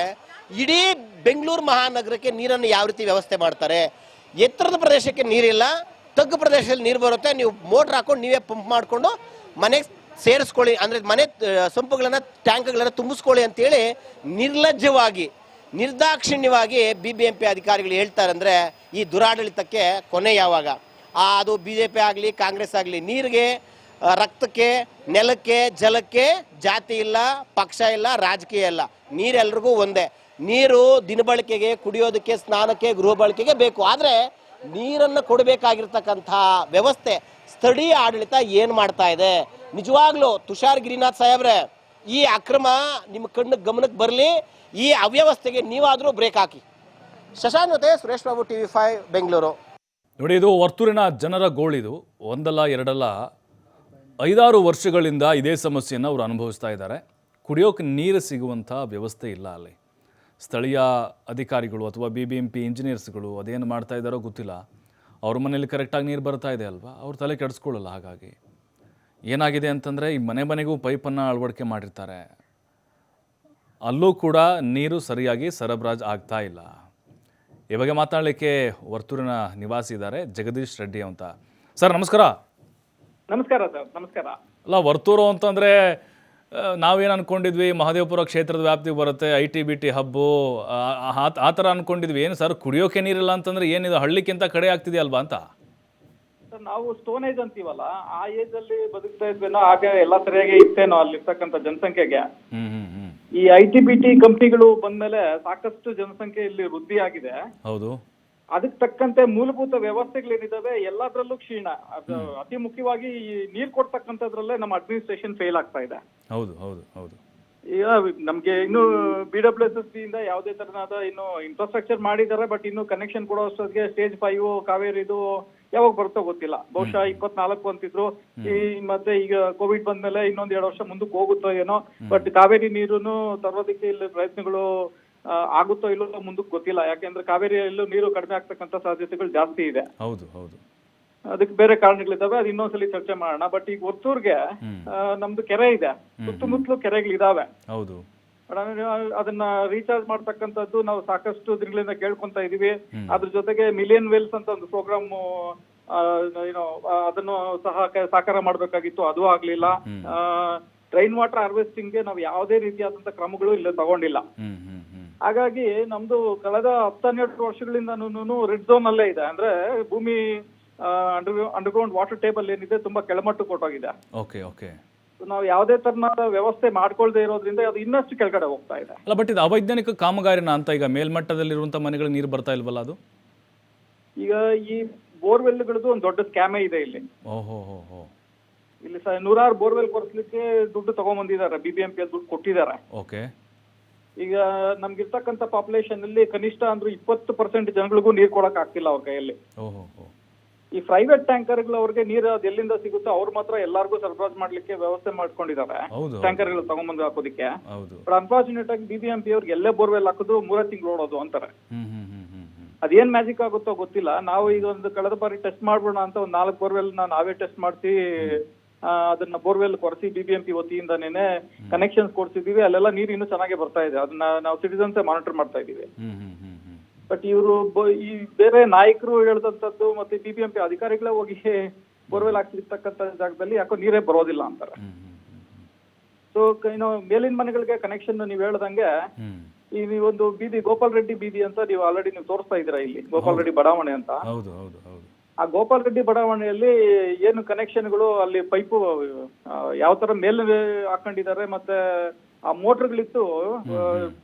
ಇಡೀ ಬೆಂಗಳೂರು ಮಹಾನಗರಕ್ಕೆ ನೀರನ್ನು ಯಾವ ರೀತಿ ವ್ಯವಸ್ಥೆ ಮಾಡ್ತಾರೆ? ಎತ್ತರದ ಪ್ರದೇಶಕ್ಕೆ ನೀರಿಲ್ಲ, ತಗ್ಗು ಪ್ರದೇಶದಲ್ಲಿ ನೀರು ಬರುತ್ತೆ, ನೀವು ಮೋಟ್ರ್ ಹಾಕೊಂಡು ನೀವೇ ಪಂಪ್ ಮಾಡಿಕೊಂಡು ಮನೆಗೆ ಸೇರಿಸ್ಕೊಳ್ಳಿ, ಅಂದ್ರೆ ಮನೆ ಸೊಂಪುಗಳನ್ನು, ಟ್ಯಾಂಕ್ಗಳನ್ನು ತುಂಬಿಸ್ಕೊಳ್ಳಿ ಅಂತೇಳಿ ನಿರ್ಲಜ್ಜವಾಗಿ, ನಿರ್ದಾಕ್ಷಿಣ್ಯವಾಗಿ ಬಿ ಬಿ ಎಂ ಪಿ ಅಧಿಕಾರಿಗಳು ಹೇಳ್ತಾರೆ ಅಂದ್ರೆ ಈ ದುರಾಡಳಿತಕ್ಕೆ ಕೊನೆ ಯಾವಾಗ? ಆ, ಅದು ಬಿ ಜೆ ಪಿ ಆಗಲಿ, ಕಾಂಗ್ರೆಸ್ ಆಗಲಿ, ನೀರಿಗೆ ರಕ್ತಕ್ಕೆ, ನೆಲಕ್ಕೆ, ಜಲಕ್ಕೆ ಜಾತಿ ಇಲ್ಲ, ಪಕ್ಷ ಇಲ್ಲ, ರಾಜಕೀಯ ಇಲ್ಲ. ನೀರೆಲ್ರಿಗೂ ಒಂದೇ. ನೀರು ದಿನಬಳಕೆಗೆ, ಕುಡಿಯೋದಕ್ಕೆ, ಸ್ನಾನಕ್ಕೆ, ಗೃಹ ಬಳಕೆಗೆ ಬೇಕು. ಆದರೆ ನೀರನ್ನು ಕೊಡಬೇಕಾಗಿರ್ತಕ್ಕಂಥ ವ್ಯವಸ್ಥೆ, ಸ್ಥಳೀಯ ಆಡಳಿತ ಏನು ಮಾಡ್ತಾ ಇದೆ? ನಿಜವಾಗ್ಲೂ ತುಷಾರ್ ಗಿರಿನಾಥ್ ಸಾಹೇಬ್ರೆ, ಈ ಅಕ್ರಮ ನಿಮ್ಮ ಕಣ್ಣು ಗಮನಕ್ಕೆ ಬರಲಿ, ಈ ಅವ್ಯವಸ್ಥೆಗೆ ನೀವಾದರೂ ಬ್ರೇಕ್ ಹಾಕಿ. ಶಶಾಂಕ್ ಜೊತೆ Suresh Babu T V five, Bengaluru. ನೋಡಿ, ಇದು ವರ್ತೂರಿನ ಜನರ ಗೋಳಿದು ಒಂದಲ್ಲ, ಎರಡಲ್ಲ, ಐದಾರು ವರ್ಷಗಳಿಂದ ಇದೇ ಸಮಸ್ಯೆಯನ್ನು ಅವರು ಅನುಭವಿಸ್ತಾ ಇದ್ದಾರೆ. ಕುಡಿಯೋಕೆ ನೀರು ಸಿಗುವಂಥ ವ್ಯವಸ್ಥೆ ಇಲ್ಲ ಅಲ್ಲಿ. ಸ್ಥಳೀಯ ಅಧಿಕಾರಿಗಳು ಅಥವಾ ಬಿ ಬಿ ಎಂ ಪಿ ಇಂಜಿನಿಯರ್ಸ್ಗಳು ಅದೇನು ಮಾಡ್ತಾ ಇದ್ದಾರೋ ಗೊತ್ತಿಲ್ಲ. ಅವ್ರ ಮನೇಲಿ ಕರೆಕ್ಟಾಗಿ ನೀರು ಬರ್ತಾ ಇದೆ ಅಲ್ವಾ? ಅವ್ರ ತಲೆ ಕೆಡಿಸ್ಕೊಳ್ಳಲ್ಲ ಹಾಗಾಗಿ. ಏನಾಗಿದೆ ಅಂತಂದರೆ ಈ ಮನೆ ಮನೆಗೂ ಪೈಪನ್ನು ಅಳವಡಿಕೆ ಮಾಡಿರ್ತಾರೆ. ಅಲ್ಲೂ ಕೂಡ ನೀರು ಸರಿಯಾಗಿ ಸರಬರಾಜು ಆಗ್ತಾ ಇಲ್ಲ. ಈ ಬಗ್ಗೆ ಮಾತಾಡಲಿಕ್ಕೆ ವರ್ತೂರಿನ ನಿವಾಸಿ ಇದ್ದಾರೆ ಜಗದೀಶ್ ರೆಡ್ಡಿ ಅಂತ. ಸರ್ ನಮಸ್ಕಾರ. ನಮಸ್ಕಾರ ಸರ್ ನಮಸ್ಕಾರ. ಅಲ್ಲ ವರ್ತೂರು ಅಂತಂದರೆ ನಾವೇನು ಅಂದ್ಕೊಂಡಿದ್ವಿ ಮಹದೇವಪುರ ಕ್ಷೇತ್ರದ ವ್ಯಾಪ್ತಿಗೆ ಬರುತ್ತೆ I T B T hub ಆ- ಥರ ಅನ್ಕೊಂಡಿದ್ವಿ. ಏನು ಸರ್ ಕುಡಿಯೋಕೆ ನೀರಿಲ್ಲ ಅಂತಂದ್ರೆ ಏನಿದು ಹಳ್ಳಿಕ್ಕಿಂತ ಕಡೆ ಆಗ್ತಿದೆಯಲ್ವಾ ಅಂತ? ಸರ್ ನಾವು ಸ್ಟೋನ್ ಏಜ್ ಅಂತೀವಲ್ಲ ಆ ಏಜ್ ಅಲ್ಲಿ ಬದುಕ್ತಾ ಇದ್ವೇನೋ ಆಗ ಎಲ್ಲ ಸರಿಯಾಗಿ ಇತ್ತೇನೋ ಅಲ್ಲಿರ್ತಕ್ಕಂಥ ಜನಸಂಖ್ಯೆಗೆ. ಈ ಐ ಟಿ ಬಿ ಟಿ ಕಂಪ್ನಿಗಳು ಬಂದ್ಮೇಲೆ ಸಾಕಷ್ಟು ಜನಸಂಖ್ಯೆ ಇಲ್ಲಿ ವೃದ್ಧಿ ಆಗಿದೆ. ಹೌದು. ಅದಕ್ಕೆ ತಕ್ಕಂತೆ ಮೂಲಭೂತ ವ್ಯವಸ್ಥೆಗಳೇನಿದಾವೆ ಎಲ್ಲದರಲ್ಲೂ ಕ್ಷೀಣ. ಅದು ಅತಿ ಮುಖ್ಯವಾಗಿ ಈ ನೀರ್ ಕೊಡ್ತಕ್ಕಂಥದ್ರಲ್ಲೇ ನಮ್ಮ ಅಡ್ಮಿನಿಸ್ಟ್ರೇಷನ್ ಫೇಲ್ ಆಗ್ತಾ ಇದೆ. ಹೌದು ಹೌದು ಹೌದು. ಈಗ ನಮ್ಗೆ ಇನ್ನು ಬಿ ಡಬ್ಲ್ಯೂ ಎಸ್ ಎಸ್ ಇಂದ ಯಾವುದೇ ತರನಾದ ಇನ್ನು ಇನ್ಫ್ರಾಸ್ಟ್ರಕ್ಚರ್ ಮಾಡಿದ್ದಾರೆ ಬಟ್ ಇನ್ನು ಕನೆಕ್ಷನ್ ಕೊಡೋ ಅಷ್ಟೊತ್ತಿಗೆ ಸ್ಟೇಜ್ ಫೈವ್ ಕಾವೇರಿದು ಯಾವಾಗ ಬರುತ್ತೋ ಗೊತ್ತಿಲ್ಲ. ಬಹುಶಃ ಇಪ್ಪತ್ನಾಲ್ಕು ಅಂತಿದ್ರು. ಈ ಮತ್ತೆ ಈಗ ಕೋವಿಡ್ ಬಂದ್ಮೇಲೆ ಇನ್ನೊಂದ್ ಎರಡು ವರ್ಷ ಮುಂದಕ್ಕೆ ಹೋಗುತ್ತೋ ಏನೋ. ಬಟ್ ಕಾವೇರಿ ನೀರುನು ತರೋದಕ್ಕೆ ಇಲ್ಲಿ ಪ್ರಯತ್ನಗಳು ಆಗುತ್ತೋ ಇಲ್ಲೋ ಮುಂದಕ್ಕೆ ಗೊತ್ತಿಲ್ಲ. ಯಾಕೆಂದ್ರೆ ಕಾವೇರಿಯಲ್ಲೂ ನೀರು ಕಡಿಮೆ ಆಗ್ತಕ್ಕಂಥ ಸಾಧ್ಯತೆಗಳು ಜಾಸ್ತಿ ಇದೆ. ಹೌದು ಹೌದು. ಅದಕ್ಕೆ ಬೇರೆ ಕಾರಣಗಳಿದಾವೆ ಅದು ಇನ್ನೊಂದ್ಸಲಿ ಚರ್ಚೆ ಮಾಡೋಣ. ಬಟ್ ಈಗ ಒತ್ತೂರ್ಗೆ ನಮ್ದು ಕೆರೆ ಇದೆ. ಸುತ್ತಮುತ್ತಲು ಕೆರೆಗಳಿದಾವೆ. ಹೌದು. ಅದನ್ನ ರೀಚಾರ್ಜ್ ಮಾಡ್ತಕ್ಕಂಥದ್ದು ನಾವು ಸಾಕಷ್ಟು ದಿನಗಳಿಂದ ಕೇಳ್ಕೊಂತ ಇದೀವಿ. ಅದ್ರ ಜೊತೆಗೆ ಮಿಲಿಯನ್ ವೆಲ್ಸ್ ಅಂತ ಒಂದು ಪ್ರೋಗ್ರಾಮ್ ಏನೋ ಅದನ್ನು ಸಹ ಸಾಕಾರ ಮಾಡ್ಬೇಕಾಗಿತ್ತು. ಅದು ಆಗ್ಲಿಲ್ಲ. ರೈನ್ ವಾಟರ್ ಹಾರ್ವೆಸ್ಟಿಂಗ್ಗೆ ನಾವು ಯಾವುದೇ ರೀತಿಯಾದಂತ ಕ್ರಮಗಳು ಇಲ್ಲ ತಗೊಂಡಿಲ್ಲ. ಹಾಗಾಗಿ ನಮ್ದು ಕಳೆದ ಹತ್ತನ್ನೆರಡು ವರ್ಷಗಳಿಂದನೂ ರೆಡ್ ಝೋನ್ ಅಲ್ಲೇ ಇದೆ. ಅಂದ್ರೆ ಭೂಮಿ ಅಂಡರ್ ಅಂಡರ್ಗ್ರೌಂಡ್ ವಾಟರ್ ಟೇಬಲ್ ಏನಿದೆ ತುಂಬಾ ಕೆಳಮಟ್ಟಕ್ಕೆ ಕೊಟ್ಟೋಗಿದೆ. ಓಕೆ ಓಕೆ ನಾವು ಯಾವುದೇ ತರನಾದ ವ್ಯವಸ್ಥೆ ಮಾಡ್ಕೊಳ್ದೆ ಇರೋದ್ರಿಂದ ಅದು ಇನ್ನಷ್ಟು ಕೆಳಗಡೆ ಹೋಗ್ತಾ ಇದೆ. ಅಲ್ಲ ಬಟ್ ಇದು ಅವೈಜ್ಞಾನಿಕ ಕಾಮಗಾರಿನ ಅಂತ ಈಗ ಮೇಲ್ಮಟ್ಟದಲ್ಲಿರುವಂತಹ ಮನೆಗಳಿಗೆ ನೀರು ಬರ್ತಾ ಇಲ್ವಲ್ಲ ಅದು? ಈಗ ಈ ಬೋರ್ವೆಲ್ಗಳದ್ದು ಒಂದು ದೊಡ್ಡ ಸ್ಕ್ಯಾಮೇ ಇದೆ ಇಲ್ಲಿ. ಓಹೋ ಇಲ್ಲಿ ಸ ನೂರಾರು ಬೋರ್ವೆಲ್ ಕೊರಿಸ್ಲಿಕ್ಕೆ ದುಡ್ಡು ತಗೊಂಡ್ಬಂದಿದ್ದಾರೆ ಬಿ ಬಿ ಎಂ ಪಿ ದುಡ್ಡು ಕೊಟ್ಟಿದ್ದಾರೆ. ಓಕೆ. ಈಗ ನಮ್ಗಿರ್ತಕ್ಕಂಥ ಪಾಪ್ಯುಲೇಷನ್ ಅಲ್ಲಿ ಕನಿಷ್ಠ ಅಂದ್ರೆ ಇಪ್ಪತ್ತು ಪರ್ಸೆಂಟ್ ಜನಗಳಿಗೂ ನೀರು ಕೊಡಕ್ ಆಗ್ತಿಲ್ಲ ಅವ್ರ ಕೈಯಲ್ಲಿ. ಓಹೋ ಈ ಪ್ರೈವೇಟ್ ಟ್ಯಾಂಕರ್ಗಳು ಅವ್ರಿಗೆ ನೀರು ಅದು ಎಲ್ಲಿಂದ ಸಿಗುತ್ತೋ ಅವ್ರು ಮಾತ್ರ ಎಲ್ಲಾರ್ಗೂ ಸರಬರಾಜು ಮಾಡ್ಲಿಕ್ಕೆ ವ್ಯವಸ್ಥೆ ಮಾಡ್ಕೊಂಡಿದ್ದಾರೆ ಹೌದು ಟ್ಯಾಂಕರ್ಗಳು ತಗೊಂಡ್ಬಂದು ಹಾಕೋದಿಕ್ಕೆ. ಹೌದು. ಬಟ್ ಅನ್ಫಾರ್ಚುನೇಟ್ ಆಗಿ ಬಿಬಿಎಂಪಿ ಅವ್ರಿಗೆ ಎಲ್ಲೇ ಬೋರ್ವೆಲ್ ಹಾಕಿದ್ರು ಮೂರೇ ತಿಂಗಳು ಓಡೋದು ಅಂತಾರೆ. ಹ್ಮ್ ಹ್ಮ್ ಹ್ಮ್ ಹ್ಮ್ ಹ್ಮ್. ಅದೇನ್ ಮ್ಯಾಜಿಕ್ ಆಗುತ್ತೋ ಗೊತ್ತಿಲ್ಲ. ನಾವು ಈಗ ಒಂದು ಕಳೆದ ಬಾರಿ ಟೆಸ್ಟ್ ಮಾಡ್ಬೋಣ ಅಂತ ಒಂದು ನಾಲ್ಕು ಬೋರ್ವೆಲ್ ನಾವೇ ಟೆಸ್ಟ್ ಮಾಡ್ಸಿ ಆ, ಅದನ್ನ ಬೋರ್ವೆಲ್ ಕೊರೆಸಿ ಬಿಬಿಎಂಪಿ ವತಿಯಿಂದನೇ ಕನೆಕ್ಷನ್ಸ್ ಕೊಡ್ಸಿದೀವಿ. ಅಲ್ಲೆಲ್ಲ ನೀರು ಇನ್ನೂ ಚೆನ್ನಾಗಿ ಬರ್ತಾ ಇದೆ. ಅದನ್ನ ನಾವು ಸಿಟಿಸನ್ಸ್ ಮಾನಿಟರ್ ಮಾಡ್ತಾ ಇದೀವಿ ಹ್ಮ್ ಹ್ಮ್ ಹ್ಮ್ ಹ್ಮ್. ಬಟ್ ಇವರು ಈ ಬೇರೆ ನಾಯಕರು ಹೇಳ್ದಂತದ್ದು ಮತ್ತೆ ಬಿ ಬಿ ಎಂ ಪಿ ಅಧಿಕಾರಿಗಳೇ ಹೋಗಿ ಬೋರ್ವೆಲ್ ಹಾಕ್ಸಿರ್ತಕ್ಕಂಥ ಜಾಗದಲ್ಲಿ ಯಾಕೋ ನೀರೇ ಬರೋದಿಲ್ಲ ಅಂತಾರೆ. ಸೊ ಇನ್ನು ಮೇಲಿನ ಮನೆಗಳಿಗೆ ಕನೆಕ್ಷನ್ ನೀವು ಹೇಳ್ದಂಗೆ ಈ ಒಂದು ಬೀದಿ ಗೋಪಾಲ್ ರೆಡ್ಡಿ ಬೀದಿ ಅಂತ ನೀವು ಆಲ್ರೆಡಿ ನೀವು ತೋರಿಸ್ತಾ ಇದ್ದೀರಾ ಇಲ್ಲಿ ಗೋಪಾಲ್ ರೆಡ್ಡಿ ಬಡಾವಣೆ ಅಂತ. ಹೌದು ಹೌದು ಹೌದು. ಆ ಗೋಪಾಲ್ ರೆಡ್ಡಿ ಬಡಾವಣೆಯಲ್ಲಿ ಏನು ಕನೆಕ್ಷನ್ಗಳು ಅಲ್ಲಿ ಪೈಪು ಯಾವ ತರ ಮೇಲೆ ಹಾಕೊಂಡಿದ್ದಾರೆ ಮತ್ತೆ ಆ ಮೋಟರ್ಗಳಿತ್ತು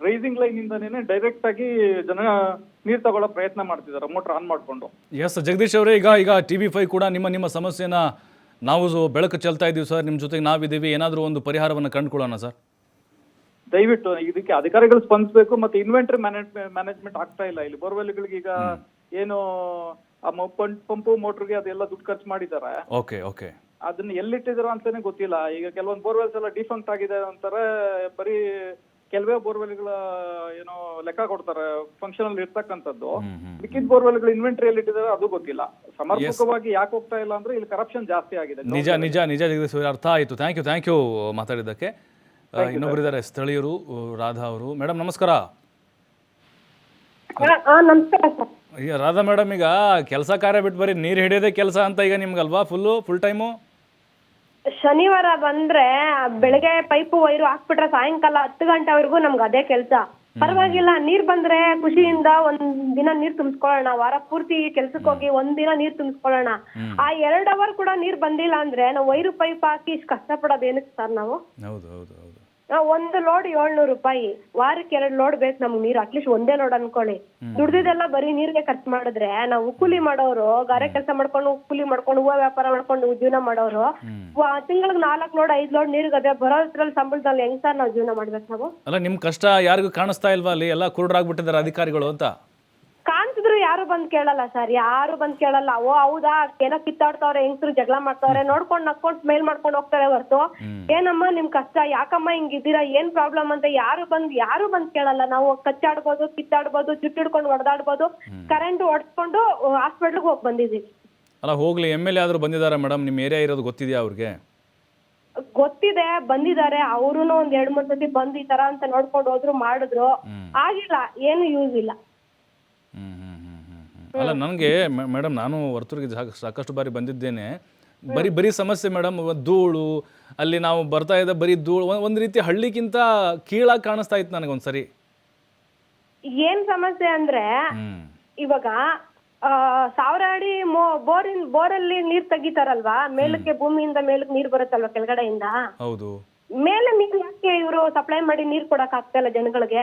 ರೈಸಿಂಗ್ ಲೈನ್ ಇಂದನೇ ಡೈರೆಕ್ಟ್ ಆಗಿ ಜನ ನೀರ್ ತಗೊಳ್ಳೋ ಪ್ರಯತ್ನ ಮಾಡ್ತಿದ್ದಾರೆ ಮೋಟರ್ ಆನ್ ಮಾಡ್ಕೊಂಡು. ಎಸ್ ಜಗದೀಶ್ ಅವರೇ ಈಗ ಈಗ ಟಿ ವಿ ಫೈ ಕೂಡ ನಿಮ್ಮ ನಿಮ್ಮ ಸಮಸ್ಯೆನ ನಾವು ಬೆಳಕು ಚೆಲ್ತಾ ಇದ್ದೀವಿ ಸರ್ ನಿಮ್ಮ ಜೊತೆಗೆ ನಾವಿದ್ದೀವಿ. ಏನಾದರೂ ಒಂದು ಪರಿಹಾರವನ್ನ ಕಂಡುಕೊಳ್ಳೋಣ ಸರ್ ದಯವಿಟ್ಟು ಇದಕ್ಕೆ ಅಧಿಕಾರಿಗಳು ಸ್ಪಂದಿಸಬೇಕು ಮತ್ತೆ ಇನ್ವೆಂಟರಿ ಮ್ಯಾನೇಜ್ಮೆಂಟ್ ಆಗ್ತಾ ಇಲ್ಲ. ಇಲ್ಲಿ ಬೋರ್ವೆಲ್ಗಳಿಗೆ ಈಗ ಏನು ಆ ಪಂಪು ಮೋಟರ್ಗೆ ಅದೆಲ್ಲ ದುಡ್ಡು ಖರ್ಚು ಮಾಡಿದ್ದಾರೆ. ಓಕೆ ಓಕೆ ಅದನ್ನ ಎಲ್ಲಿಟ್ಟಿದ್ರು ಅಂತಾನೆ ಗೊತ್ತಿಲ್ಲ. ಈಗ ಕೆಲವೊಂದು ಬೋರ್ವೆಲ್ಸ್ ಎಲ್ಲ ಡಿಫಂಕ್ಟ್ ಆಗಿದೆ ಅಂತಾರೆ. ಬರೀ ಕೆಲವೇ ಬೋರ್ವೆಲ್ಗಳ ಏನೋ ಲೆಕ್ಕ ಕೊಡ್ತಾರೆ ಫಂಕ್ಷನ್ ಅಲ್ಲಿ ಇರ್ತಕ್ಕಂಥದ್ದು. ಮಿಕ್ಕಿದ ಬೋರ್ವೆಲ್ಗಳು ಇನ್ವೆಂಟರಿ ಎಲ್ಲಿ ಇಟ್ಟಿದ್ದಾರೆ ಅದು ಗೊತ್ತಿಲ್ಲ. ಸಮರ್ಪಕವಾಗಿ ಯಾಕೆ ಹೋಗ್ತಾ ಇಲ್ಲ ಅಂದ್ರೆ ಇಲ್ಲಿ ಕರಪ್ಷನ್ ಜಾಸ್ತಿ ಆಗಿದೆ. ನಿಜ ನಿಜ ನಿಜ ಜಗದೀಶ್ ಅವರೇ ಅರ್ಥ ಆಯ್ತು. ಥ್ಯಾಂಕ್ ಯು ಥ್ಯಾಂಕ್ ಯು ಮಾತಾಡಿದ್ದಕ್ಕೆ. ಇನ್ನೊಬ್ರು ಇದ್ದಾರೆ ಸ್ಥಳೀಯರು ಆ, ರಾಧಾ ಅವರು. ಮೇಡಮ್ ನಮಸ್ಕಾರ. ನಮಸ್ಕಾರ ಸರ್ ಈಗ ರಾಧಾ ಮೇಡಮ್ ಈಗ ಕೆಲಸ ಕಾರ್ಯ ಬಿಟ್ಟು ಬರೀ ನೀರು ಹಿಡಿಯೋದೇ ಕೆಲಸ ಅಂತ ಈಗ ನಿಮ್ಗಲ್ವಾ? ಫುಲ್ಲು ಫುಲ್ ಟೈಮು ಶನಿವಾರ ಬಂದ್ರೆ ಬೆಳಗ್ಗೆ ಪೈಪು ವೈರು ಹಾಕ್ಬಿಟ್ರೆ ಸಾಯಂಕಾಲ ಹತ್ತು ಗಂಟೆವರೆಗೂ ನಮ್ಗೆ ಅದೇ ಕೆಲಸ. ಪರವಾಗಿಲ್ಲ ನೀರ್ ಬಂದ್ರೆ ಖುಷಿಯಿಂದ ಒಂದ್ ದಿನ ನೀರ್ ತುಂಬಿಸ್ಕೊಳ್ಳೋಣ ವಾರ ಪೂರ್ತಿ ಕೆಲ್ಸಕ್ಕೆ ಹೋಗಿ ಒಂದ್ ದಿನ ನೀರ್ ತುಂಬಿಸ್ಕೊಳ್ಳೋಣ. ಆ ಎರಡ್ ಅವರ್ ಕೂಡ ನೀರ್ ಬಂದಿಲ್ಲ ಅಂದ್ರೆ ನಾವು ವೈರು ಪೈಪ್ ಹಾಕಿ ಇಷ್ಟು ಕಷ್ಟಪಡೋದು ಏನಕ್ಕೆ ಸರ್ ನಾವು? ಹೌದು ಹೌದು. ನಾವ್ ಒಂದು ಲೋಡ್ ಏಳ್ನೂರು ರೂಪಾಯಿ. ವಾರಕ್ಕೆ ಎರಡು ಲೋಡ್ ಬೇಕು ನಮ್ಗೆ ನೀರು ಅಟ್ಲೀಸ್ಟ್ ಒಂದೇ ಲೋಡ್ ಅನ್ಕೊಳ್ಳಿ. ದುಡ್ದಿದ್ದೆಲ್ಲ ಬರೀ ನೀರಿಗೆ ಖರ್ಚು ಮಾಡಿದ್ರೆ ನಾವು ಕೂಲಿ ಮಾಡೋರು ಗಾರೆ ಕೆಲಸ ಮಾಡ್ಕೊಂಡು ಕೂಲಿ ಮಾಡ್ಕೊಂಡು ಹೂವು ವ್ಯಾಪಾರ ಮಾಡ್ಕೊಂಡು ಜೀವನ ಮಾಡೋರು ತಿಂಗಳಿಗೆ ನಾಲ್ಕು ಲೋಡ್ ಐದ್ ಲೋಡ್ ನೀರಿಗೆ ಅದೇ ಬರೋದ್ರಲ್ಲಿ ಸಂಬಳದಲ್ಲಿ ಹೆಂಗ್ ಸರ್ ನಾವು ಜೀವನ ಮಾಡ್ಬೇಕು ನಾವು? ಅಲ್ಲ ನಿಮ್ಮ ಕಷ್ಟ ಯಾರಿಗೂ ಕಾಣಿಸ್ತಾ ಇಲ್ವಾ ಅಲ್ಲಿ? ಎಲ್ಲ ಕುರುಡ್ರಾಗ್ಬಿಟ್ಟಿದ್ದಾರೆ ಅಧಿಕಾರಿಗಳು ಅಂತ. ಕಾಣ್ತಿದ್ರು ಯಾರು ಬಂದ್ ಕೇಳಲ್ಲ ಸರ್ ಯಾರು ಬಂದ್ ಕೇಳಲ್ಲ. ಓ ಹೌದಾ? ಏನೋ ಕಿತ್ತಾಡ್ತಾವ್ರೆ ಹೆಂಗಸ್ರು ಜಗಳ ಮಾಡ್ತಾವ್ರೆ. ನೋಡ್ಕೊಂಡ್ ನಕ್ಕೊಂಡ್ ಮೇಲ್ ಮಾಡ್ಕೊಂಡ್ ಹೋಗ್ತಾರೆ ಹೊರತು. ಏನಮ್ಮ ನಿಮ್ ಕಷ್ಟ? ಯಾಕಮ್ಮ ಹಿಂಗಿದ್ದೀರಾ ಏನ್ ಪ್ರಾಬ್ಲಮ್ ಅಂತ ಯಾರು ಬಂದ್ ಯಾರು ಬಂದ್ ಕೇಳಲ್ಲ. ನಾವು ಕಚ್ಚಾಡ್ಬೋದು ಕಿತ್ತಾಡ್ಬೋದು ಜುಟ್ಟಿಡ್ಕೊಂಡು ಹೊಡೆದಾಡ್ಬೋದು. ಕರೆಂಟ್ ಹೊಡ್ಸ್ಕೊಂಡು ಹಾಸ್ಪಿಟ್ಲ್ಗೆ ಹೋಗಿ ಬಂದಿದೀವಿ ಅಲ್ಲ ಹೋಗ್ಲಿ. ಎಂ ಎಲ್ ಎ ಆದ್ರೂ ಬಂದಿದ್ದಾರೆ ಮೇಡಮ್ ನಿಮ್ಮ ಏರಿಯಾ ಇರೋದು ಗೊತ್ತಿದೆಯಾ ಅವ್ರಿಗೆ? ಗೊತ್ತಿದೆ ಬಂದಿದ್ದಾರೆ. ಅವ್ರುನು ಒಂದ್ ಎರಡ್ ಮೂರ್ ಸತಿ ಬಂದ್ ಈ ತರ ಅಂತ ನೋಡ್ಕೊಂಡು ಹೋದ್ರು ಮಾಡಿದ್ರು. ಆಗಿಲ್ಲ. ಏನು ಯೂಸ್ ಇಲ್ಲ. ಹ್ಮ್. ಅಲ್ಲ ನನಗೆ ಮೇಡಮ್ ನಾನು ವರ್ತೂರಿಗೆ ಸಾಕಷ್ಟು ಬಾರಿ ಬಂದಿದ್ದೇನೆ. ಬರೀ ಬರೀ ಸಮಸ್ಯೆ ಮೇಡಮ್ ಧೂಳು ಅಲ್ಲಿ ನಾವು ಬರ್ತಾ ಇದ್ದ ಬರೀ ಧೂಳು ಒಂದ್- ರೀತಿ ಹಳ್ಳಿಗಿಂತ ಕೀಳಾಗಿ ಕಾಣಿಸ್ತಾ ಇತ್ತು ನನಗೆ ಒಂದ್ಸರಿ. ಏನ್ ಸಮಸ್ಯೆ ಅಂದ್ರೆ ಇವಾಗ ಆ, ಸಾವಿರ ಅಡಿ ಬೋರಿನ್ ಬೋರಲ್ಲಿ ನೀರ್ ತೆಗಿತಾರಲ್ವಾ? ಮೇಲಕ್ಕೆ ಭೂಮಿಯಿಂದ ಮೇಲಕ್ಕೆ ನೀರ್ ಬರುತ್ತಲ್ವಾ ಕೆಳಗಡೆಯಿಂದ? ಹೌದು. ಮೇಲೆ ನೀರ್ ಯಾಕೆ ಇವರು ಸಪ್ಲೈ ಮಾಡಿ ನೀರ್ ಕೊಡಕ್ ಆಗ್ತಾ ಇಲ್ಲ ಜನಗಳಿಗೆ?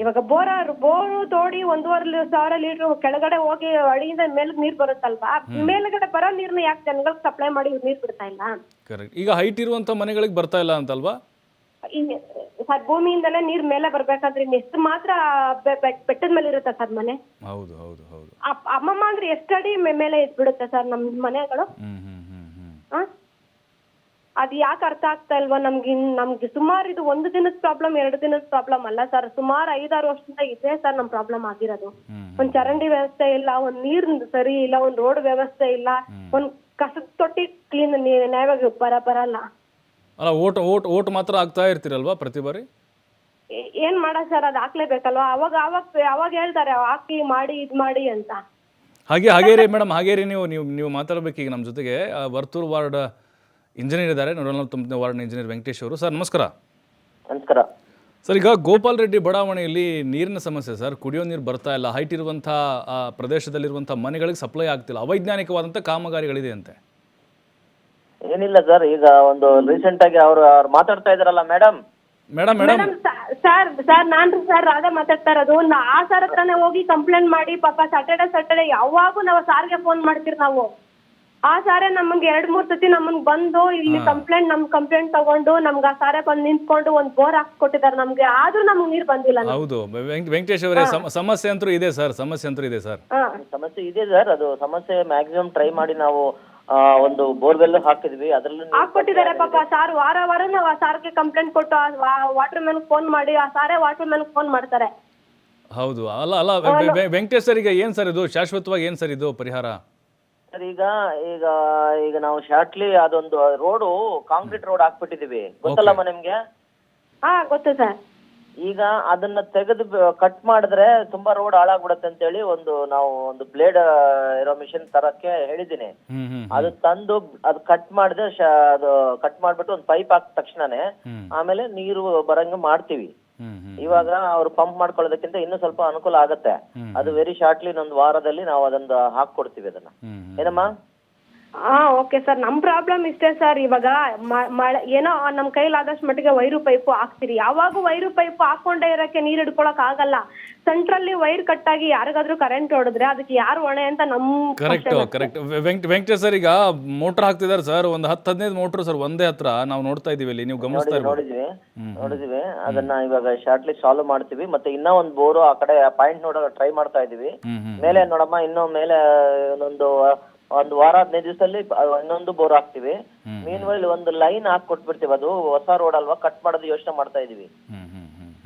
ಇವಾಗ ಬೋರ ಬೋರು ತೋಡಿ ಒಂದೂವರೆ ಸಾವಿರ ಲೀಟರ್ ಕೆಳಗಡೆ ಹೋಗಿ ಅಡಿಯಿಂದ ಮೇಲಕ್ಕೆ ನೀರು ಬರುತ್ತಲ್ವಾ? ಮೇಲ್ಗಡೆ ಬರೋ ನೀರ್ನ ಯಾಕೆ ಜನಗಳಿಗೆ ಸಪ್ಲೈ ಮಾಡಿ ನೀರು ಬಿಡ್ತಾ ಇಲ್ಲ? ಕರೆಕ್ಟ್ ಈಗ ಹೈಟ್ ಇರುವಂತ ಮನೆಗಳಿಗೆ ಬರ್ತಾ ಇಲ್ಲ ಅಂತಲ್ವಾ? ಸರ್ ಭೂಮಿಯಿಂದಲೇ ನೀರ್ ಮೇಲೆ ಬರ್ಬೇಕಾದ್ರೆ ಇನ್ನು ಎಷ್ಟು ಮಾತ್ರ ಬೆಟ್ಟದ ಮೇಲೆ ಇರುತ್ತೆ ಸರ್ ಮನೆ? ಹೌದು ಹೌದು ಹೌದು. ಅಮ್ಮಮ್ಮ ಅಂದ್ರೆ ಎಷ್ಟು ಅಡಿ ಮೇ- ಮೇಲೆ ಇದ್ಬಿಡುತ್ತೆ ಸರ್ ನಮ್ ಮನೆಗಳು? ಹ್ಮ್ ಹ್ಮ್ ಹ್ಮ್ ಹ್ಮ್. ಆ? ಅದ್ ಯಾಕೆ ಅರ್ಥ ಆಗ್ತಾ ಇಲ್ವಾ ನಮ್ಗೆ ಇನ್- ನಮ್ಗೆ ಸುಮಾರು ಇದು ಒಂದು ದಿನದ ಪ್ರಾಬ್ಲಮ್ ಎರಡು ದಿನದ ಪ್ರಾಬ್ಲಮ್ ಅಲ್ಲ ಸರ್. ಸುಮಾರು ಐದಾರು ವರ್ಷದಿಂದ ಇದೆ ಸರ್ ನಮ್ ಪ್ರಾಬ್ಲಮ್ ಆಗಿರೋದು. ಒಂದ್ ಚರಂಡಿ ವ್ಯವಸ್ಥೆ ಇಲ್ಲ ಒಂದ್ ನೀರ್ ಸರಿ ಇಲ್ಲ ಒಂದ್ ರೋಡ್ ವ್ಯವಸ್ಥೆ ಇಲ್ಲ ಒಂದ್ ಕಸದ ತೊಟ್ಟಿ ಕ್ಲೀನ್ ನ್ಯಾಯವಾಗಿ ಬರ ಬರಲ್ಲ. ಅಲ್ಲ ಓಟ್ ಓಟ್ ಓಟ್ ಮಾತ್ರ ಆಗ್ತಾ ಇರ್ತೀರಲ್ವಾ ಪ್ರತಿ ಬಾರಿ? ಏ- ಏನ್ ಮಾಡ ಸರ್ ಅದ್ ಹಾಕ್ಲೇಬೇಕಲ್ವಾ? ಅವಾಗ ಅವಾಗ ಅವಾಗ ಹೇಳ್ತಾರೆ ಹಾಕಿ ಮಾಡಿ ಇದ್ ಮಾಡಿ ಅಂತ. ಹಾಗೆ ಹಾಗೇರಿ ಮೇಡಮ್ ಹಾಗೇರಿ ನೀವು ನೀವು ನೀವು ಮಾತಾಡಬೇಕು ಈಗ ನಮ್ಮ ಜೊತೆಗೆ. ಆ, ವರ್ತೂರು ವಾರ್ಡ್ ಇಂಜಿನಿಯರ್ ಇದ್ದಾರೆ. ನೂರ ನಲವತ್ತೊಂಬತ್ತನೇ ವಾರ್ಡ್ ಇಂಜಿನಿಯರ್ ವೆಂಕಟೇಶ್ ಅವರು. ಸರ್ ನಮಸ್ಕಾರ. ನಮಸ್ಕಾರ. ಸರ್ ಈಗ ಗೋಪಾಲ್ ರೆಡ್ಡಿ ಬಡಾವಣೆಯಲ್ಲಿ ನೀರಿನ ಸಮಸ್ಯೆ ಸರ್. ಕುಡಿಯೋ ನೀರು ಬರ್ತಾ ಇಲ್ಲ. ಹೈಟ್ ಇರುವಂಥ ಪ್ರದೇಶದಲ್ಲಿರುವಂತಹ ಪ್ರದೇಶದಲ್ಲಿರುವಂಥ ಮನೆಗಳಿಗೆ ಸಪ್ಲೈ ಆಗ್ತಿಲ್ಲ. ಅವೈಜ್ಞಾನಿಕವಾದಂಥ ಕಾಮಗಾರಿಗಳಿದೆ ಅಂತೆ. ಏನಿಲ್ಲ ಸರ್. ಈಗ ಒಂದು ರೀಸೆಂಟ್ ಆಗಿ ಅವರು ಅವ್ರು ಮಾತಾಡ್ತಾ ಇದಾರಲ್ಲ madam madam madam madam sir sir ನಾನ್ ಸರ್ ರಾಧಾ ಮಾತಾಡ್ತಾ ಇರೋದು. ನಾ- ಆ ಸರ್ ಹತ್ರನೇ ಹೋಗಿ ಕಂಪ್ಲೇಂಟ್ ಮಾಡಿ ಪಾಪ ಸಾಟರ್ಡೆ ಸಾಟರ್ಡೆ ಯಾವಾಗೂ ನಾವು ಸಾರ್ಗೆ ಫೋನ್ ಮಾಡ್ತೀರಿ ನಾವು. ಆ ಸಾರೆ ನಮಗೆ ಎರಡ್ ಮೂರ್ ಸತಿ ನಮ್ಮನ್ ಬಂದು ಇಲ್ಲಿ ಕಂಪ್ಲೇಂಟ್ ನಮ್ ಕಂಪ್ಲೇಂಟ್ ತಗೊಂಡು ನಮ್ಗೆ ಆ ಸಾರೆ ಬಂದು ನಿಂತ್ಕೊಂಡು ಒಂದ್ ಬೋರ್ ಹಾಕ್ಸ್ಕೊಟ್ಟಿದ್ದಾರೆ ನಮ್ಗೆ. ಆದ್ರೂ ನಮ್ಗೆ ನೀರ್ ಬಂದಿಲ್ಲ ಹೌದು. ವೆಂಕ್- ವೆಂಕಟೇಶ್ ಅವರೇ ಸಮ- ಸಮಸ್ಯೆ ಅಂತೂ ಇದೆ ಸರ್ ಸಮಸ್ಯೆ ಅಂತೂ ಇದೆ ಸರ್. ಹಾ. ಸಮಸ್ಯೆ ಇದೆ ಸರ್ ಅದು ಸಮಸ್ಯೆ ಮ್ಯಾಕ್ಸಿಮಮ್ ಟ್ರೈ ಮಾಡಿ ನಾವು ಆ, ಒಂದು ಬೋರ್ವೆಲ್ ಹಾಕಿದ್ವಿ ಅದ್ರಲ್ಲಿ ಹಾಕೊಟ್ಟಿದ್ದಾರೆ ಹಾಕ್ಕೊಟ್ಟಿದ್ದಾರೆ ಪಾಪ ಸಾರ್ ವಾರ ವಾರ ನಾವು ಆ ಸಾರ್ಗೆ ಕಂಪ್ಲೇಂಟ್ ಕೊಟ್ಟು ಆ ವಾಟರ್ ಮ್ಯಾನ್ ಫೋನ್ ಮಾಡಿ ಆ ಸಾರೆ ವಾಟರ್ ಮ್ಯಾನ್ ಫೋನ್ ಮಾಡ್ತಾರೆ. ಹೌದು. ಅಲ್ಲ ಅಲ್ಲ ವೆ- ವೆ- ವೆಂಕಟೇಶ್ ಸರ್ ಈಗ ಏನು ಸರ್ ಇದು? ಶಾಶ್ವತವಾಗಿ ಏನು ಸರ್ ಇದು ಪರಿಹಾರ? ಸರ್ ಈಗ ಈಗ ಈಗ ನಾವು ಶಾರ್ಟ್ಲಿ ಅದೊಂದು ರೋಡು ಕಾಂಕ್ರೀಟ್ ರೋಡ್ ಹಾಕ್ಬಿಟ್ಟಿದೀವಿ ಗೊತ್ತಲ್ಲಮ್ಮ ನಿಮ್ಗೆ? ಹಾ ಗೊತ್ತು ಸರ್. ಈಗ ಅದನ್ನ ತೆಗೆದು ಕಟ್ ಮಾಡಿದ್ರೆ ತುಂಬಾ ರೋಡ್ ಹಾಳಾಗ್ಬಿಡತ್ತೆ ಅಂತ ಹೇಳಿ ಒಂದು ನಾವು ಒಂದು ಬ್ಲೇಡ್ ಇರೋ ಮಿಷಿನ್ ತರಕ್ಕೆ ಹೇಳಿದ್ದೀನಿ. ಹ್ಮ್ ಹ್ಮ್ ಅದು ತಂದು ಅದು ಕಟ್ ಮಾಡಿದ್ರೆ ಅದು ಕಟ್ ಮಾಡ್ಬಿಟ್ಟು ಒಂದು ಪೈಪ್ ಹಾಕ್ ತಕ್ಷಣನೇ ಆಮೇಲೆ ನೀರು ಬರಂಗ ಮಾಡ್ತೀವಿ. ಇವಾಗ ಅವ್ರು ಪಂಪ್ ಮಾಡ್ಕೊಳ್ಳೋದಕ್ಕಿಂತ ಇನ್ನೂ ಸ್ವಲ್ಪ ಅನುಕೂಲ ಆಗತ್ತೆ. ಅದು ವೆರಿ ಶಾರ್ಟ್ಲಿ ಒಂದು ವಾರದಲ್ಲಿ ನಾವು ಅದನ್ನ ಹಾಕ್ಕೊಡ್ತೀವಿ ಅದನ್ನ. ಏನಮ್ಮ? ಹಾ ಓಕೆ ಸರ್ ನಮ್ ಪ್ರಾಬ್ಲಮ್ ಇಷ್ಟೇ ಸರ್ ಇವಾಗ ಮಳೆ ಏನೋ ನಮ್ ಕೈಲಾದಷ್ಟು ಮಟ್ಟಿಗೆ ವೈರು ಪೈಪು ಹಾಕ್ತಿರಿ. ಯಾವಾಗೂ ವೈರು ಪೈಪ್ ಹಾಕೊಂಡೇ ಇರಕ್ಕೆ ನೀರ್ ಹಿಡ್ಕೊಳಕ್ ಆಗಲ್ಲ. ಸೆಂಟ್ರಲ್ಲಿ ವೈರ್ ಕಟ್ ಆಗಿ ಯಾರಿಗಾದ್ರೂ ಕರೆಂಟ್ ಹೊಡೆದ್ರೆ ಅದಕ್ಕೆ ಯಾರು ಹೊಣೆ ಅಂತ ನಮ್ correct correct Venkata Venkatesh sir ಈಗ ಮೋಟರ್ ಹಾಕ್ತಿದಾರೆ ಸರ್ ಒಂದು ಹತ್ತು ಹದಿನೈದು ಮೋಟ್ರ್ ಸರ್ ಒಂದೇ ಹತ್ರ ನಾವು ನೋಡ್ತಾ ಇದೀವಿ ಇಲ್ಲಿ ನೀವು ಗಮನಿಸ್ತಾ ಇರ್ಬೋದು. ನೋಡಿದ್ವಿ ನೋಡಿದ್ವಿ. ಅದನ್ನ ಇವಾಗ ಶಾರ್ಟ್ಲಿ ಸಾಲ್ವ್ ಮಾಡ್ತೀವಿ. ಮತ್ತೆ ಇನ್ನ ಒಂದ್ ಬೋರು ಆ ಕಡೆ ಪಾಯಿಂಟ್ ನೋಡೋ ಟ್ರೈ ಮಾಡ್ತಾ ಇದೀವಿ. ಮೇಲೆ ನೋಡಮ್ಮ ಇನ್ನೂ ಮೇಲೆ ಒಂದೊಂದು ಒಂದು ವಾರ ಹದಿನೈದು ದಿವಸದಲ್ಲಿ ಇನ್ನೊಂದು ಬೋರ್ ಹಾಕ್ತಿವಿ. ಮೀನ್ ವೈಲ್ ಒಂದು ಲೈನ್ ಹಾಕೊಟ್ಬಿಡ್ತೀವಿ ಅದು ಹೊಸ ರೋಡ್ ಅಲ್ವಾ? ಕಟ್ ಮಾಡೋದು ಯೋಚನೆ ಮಾಡ್ತಾ ಇದೀವಿ.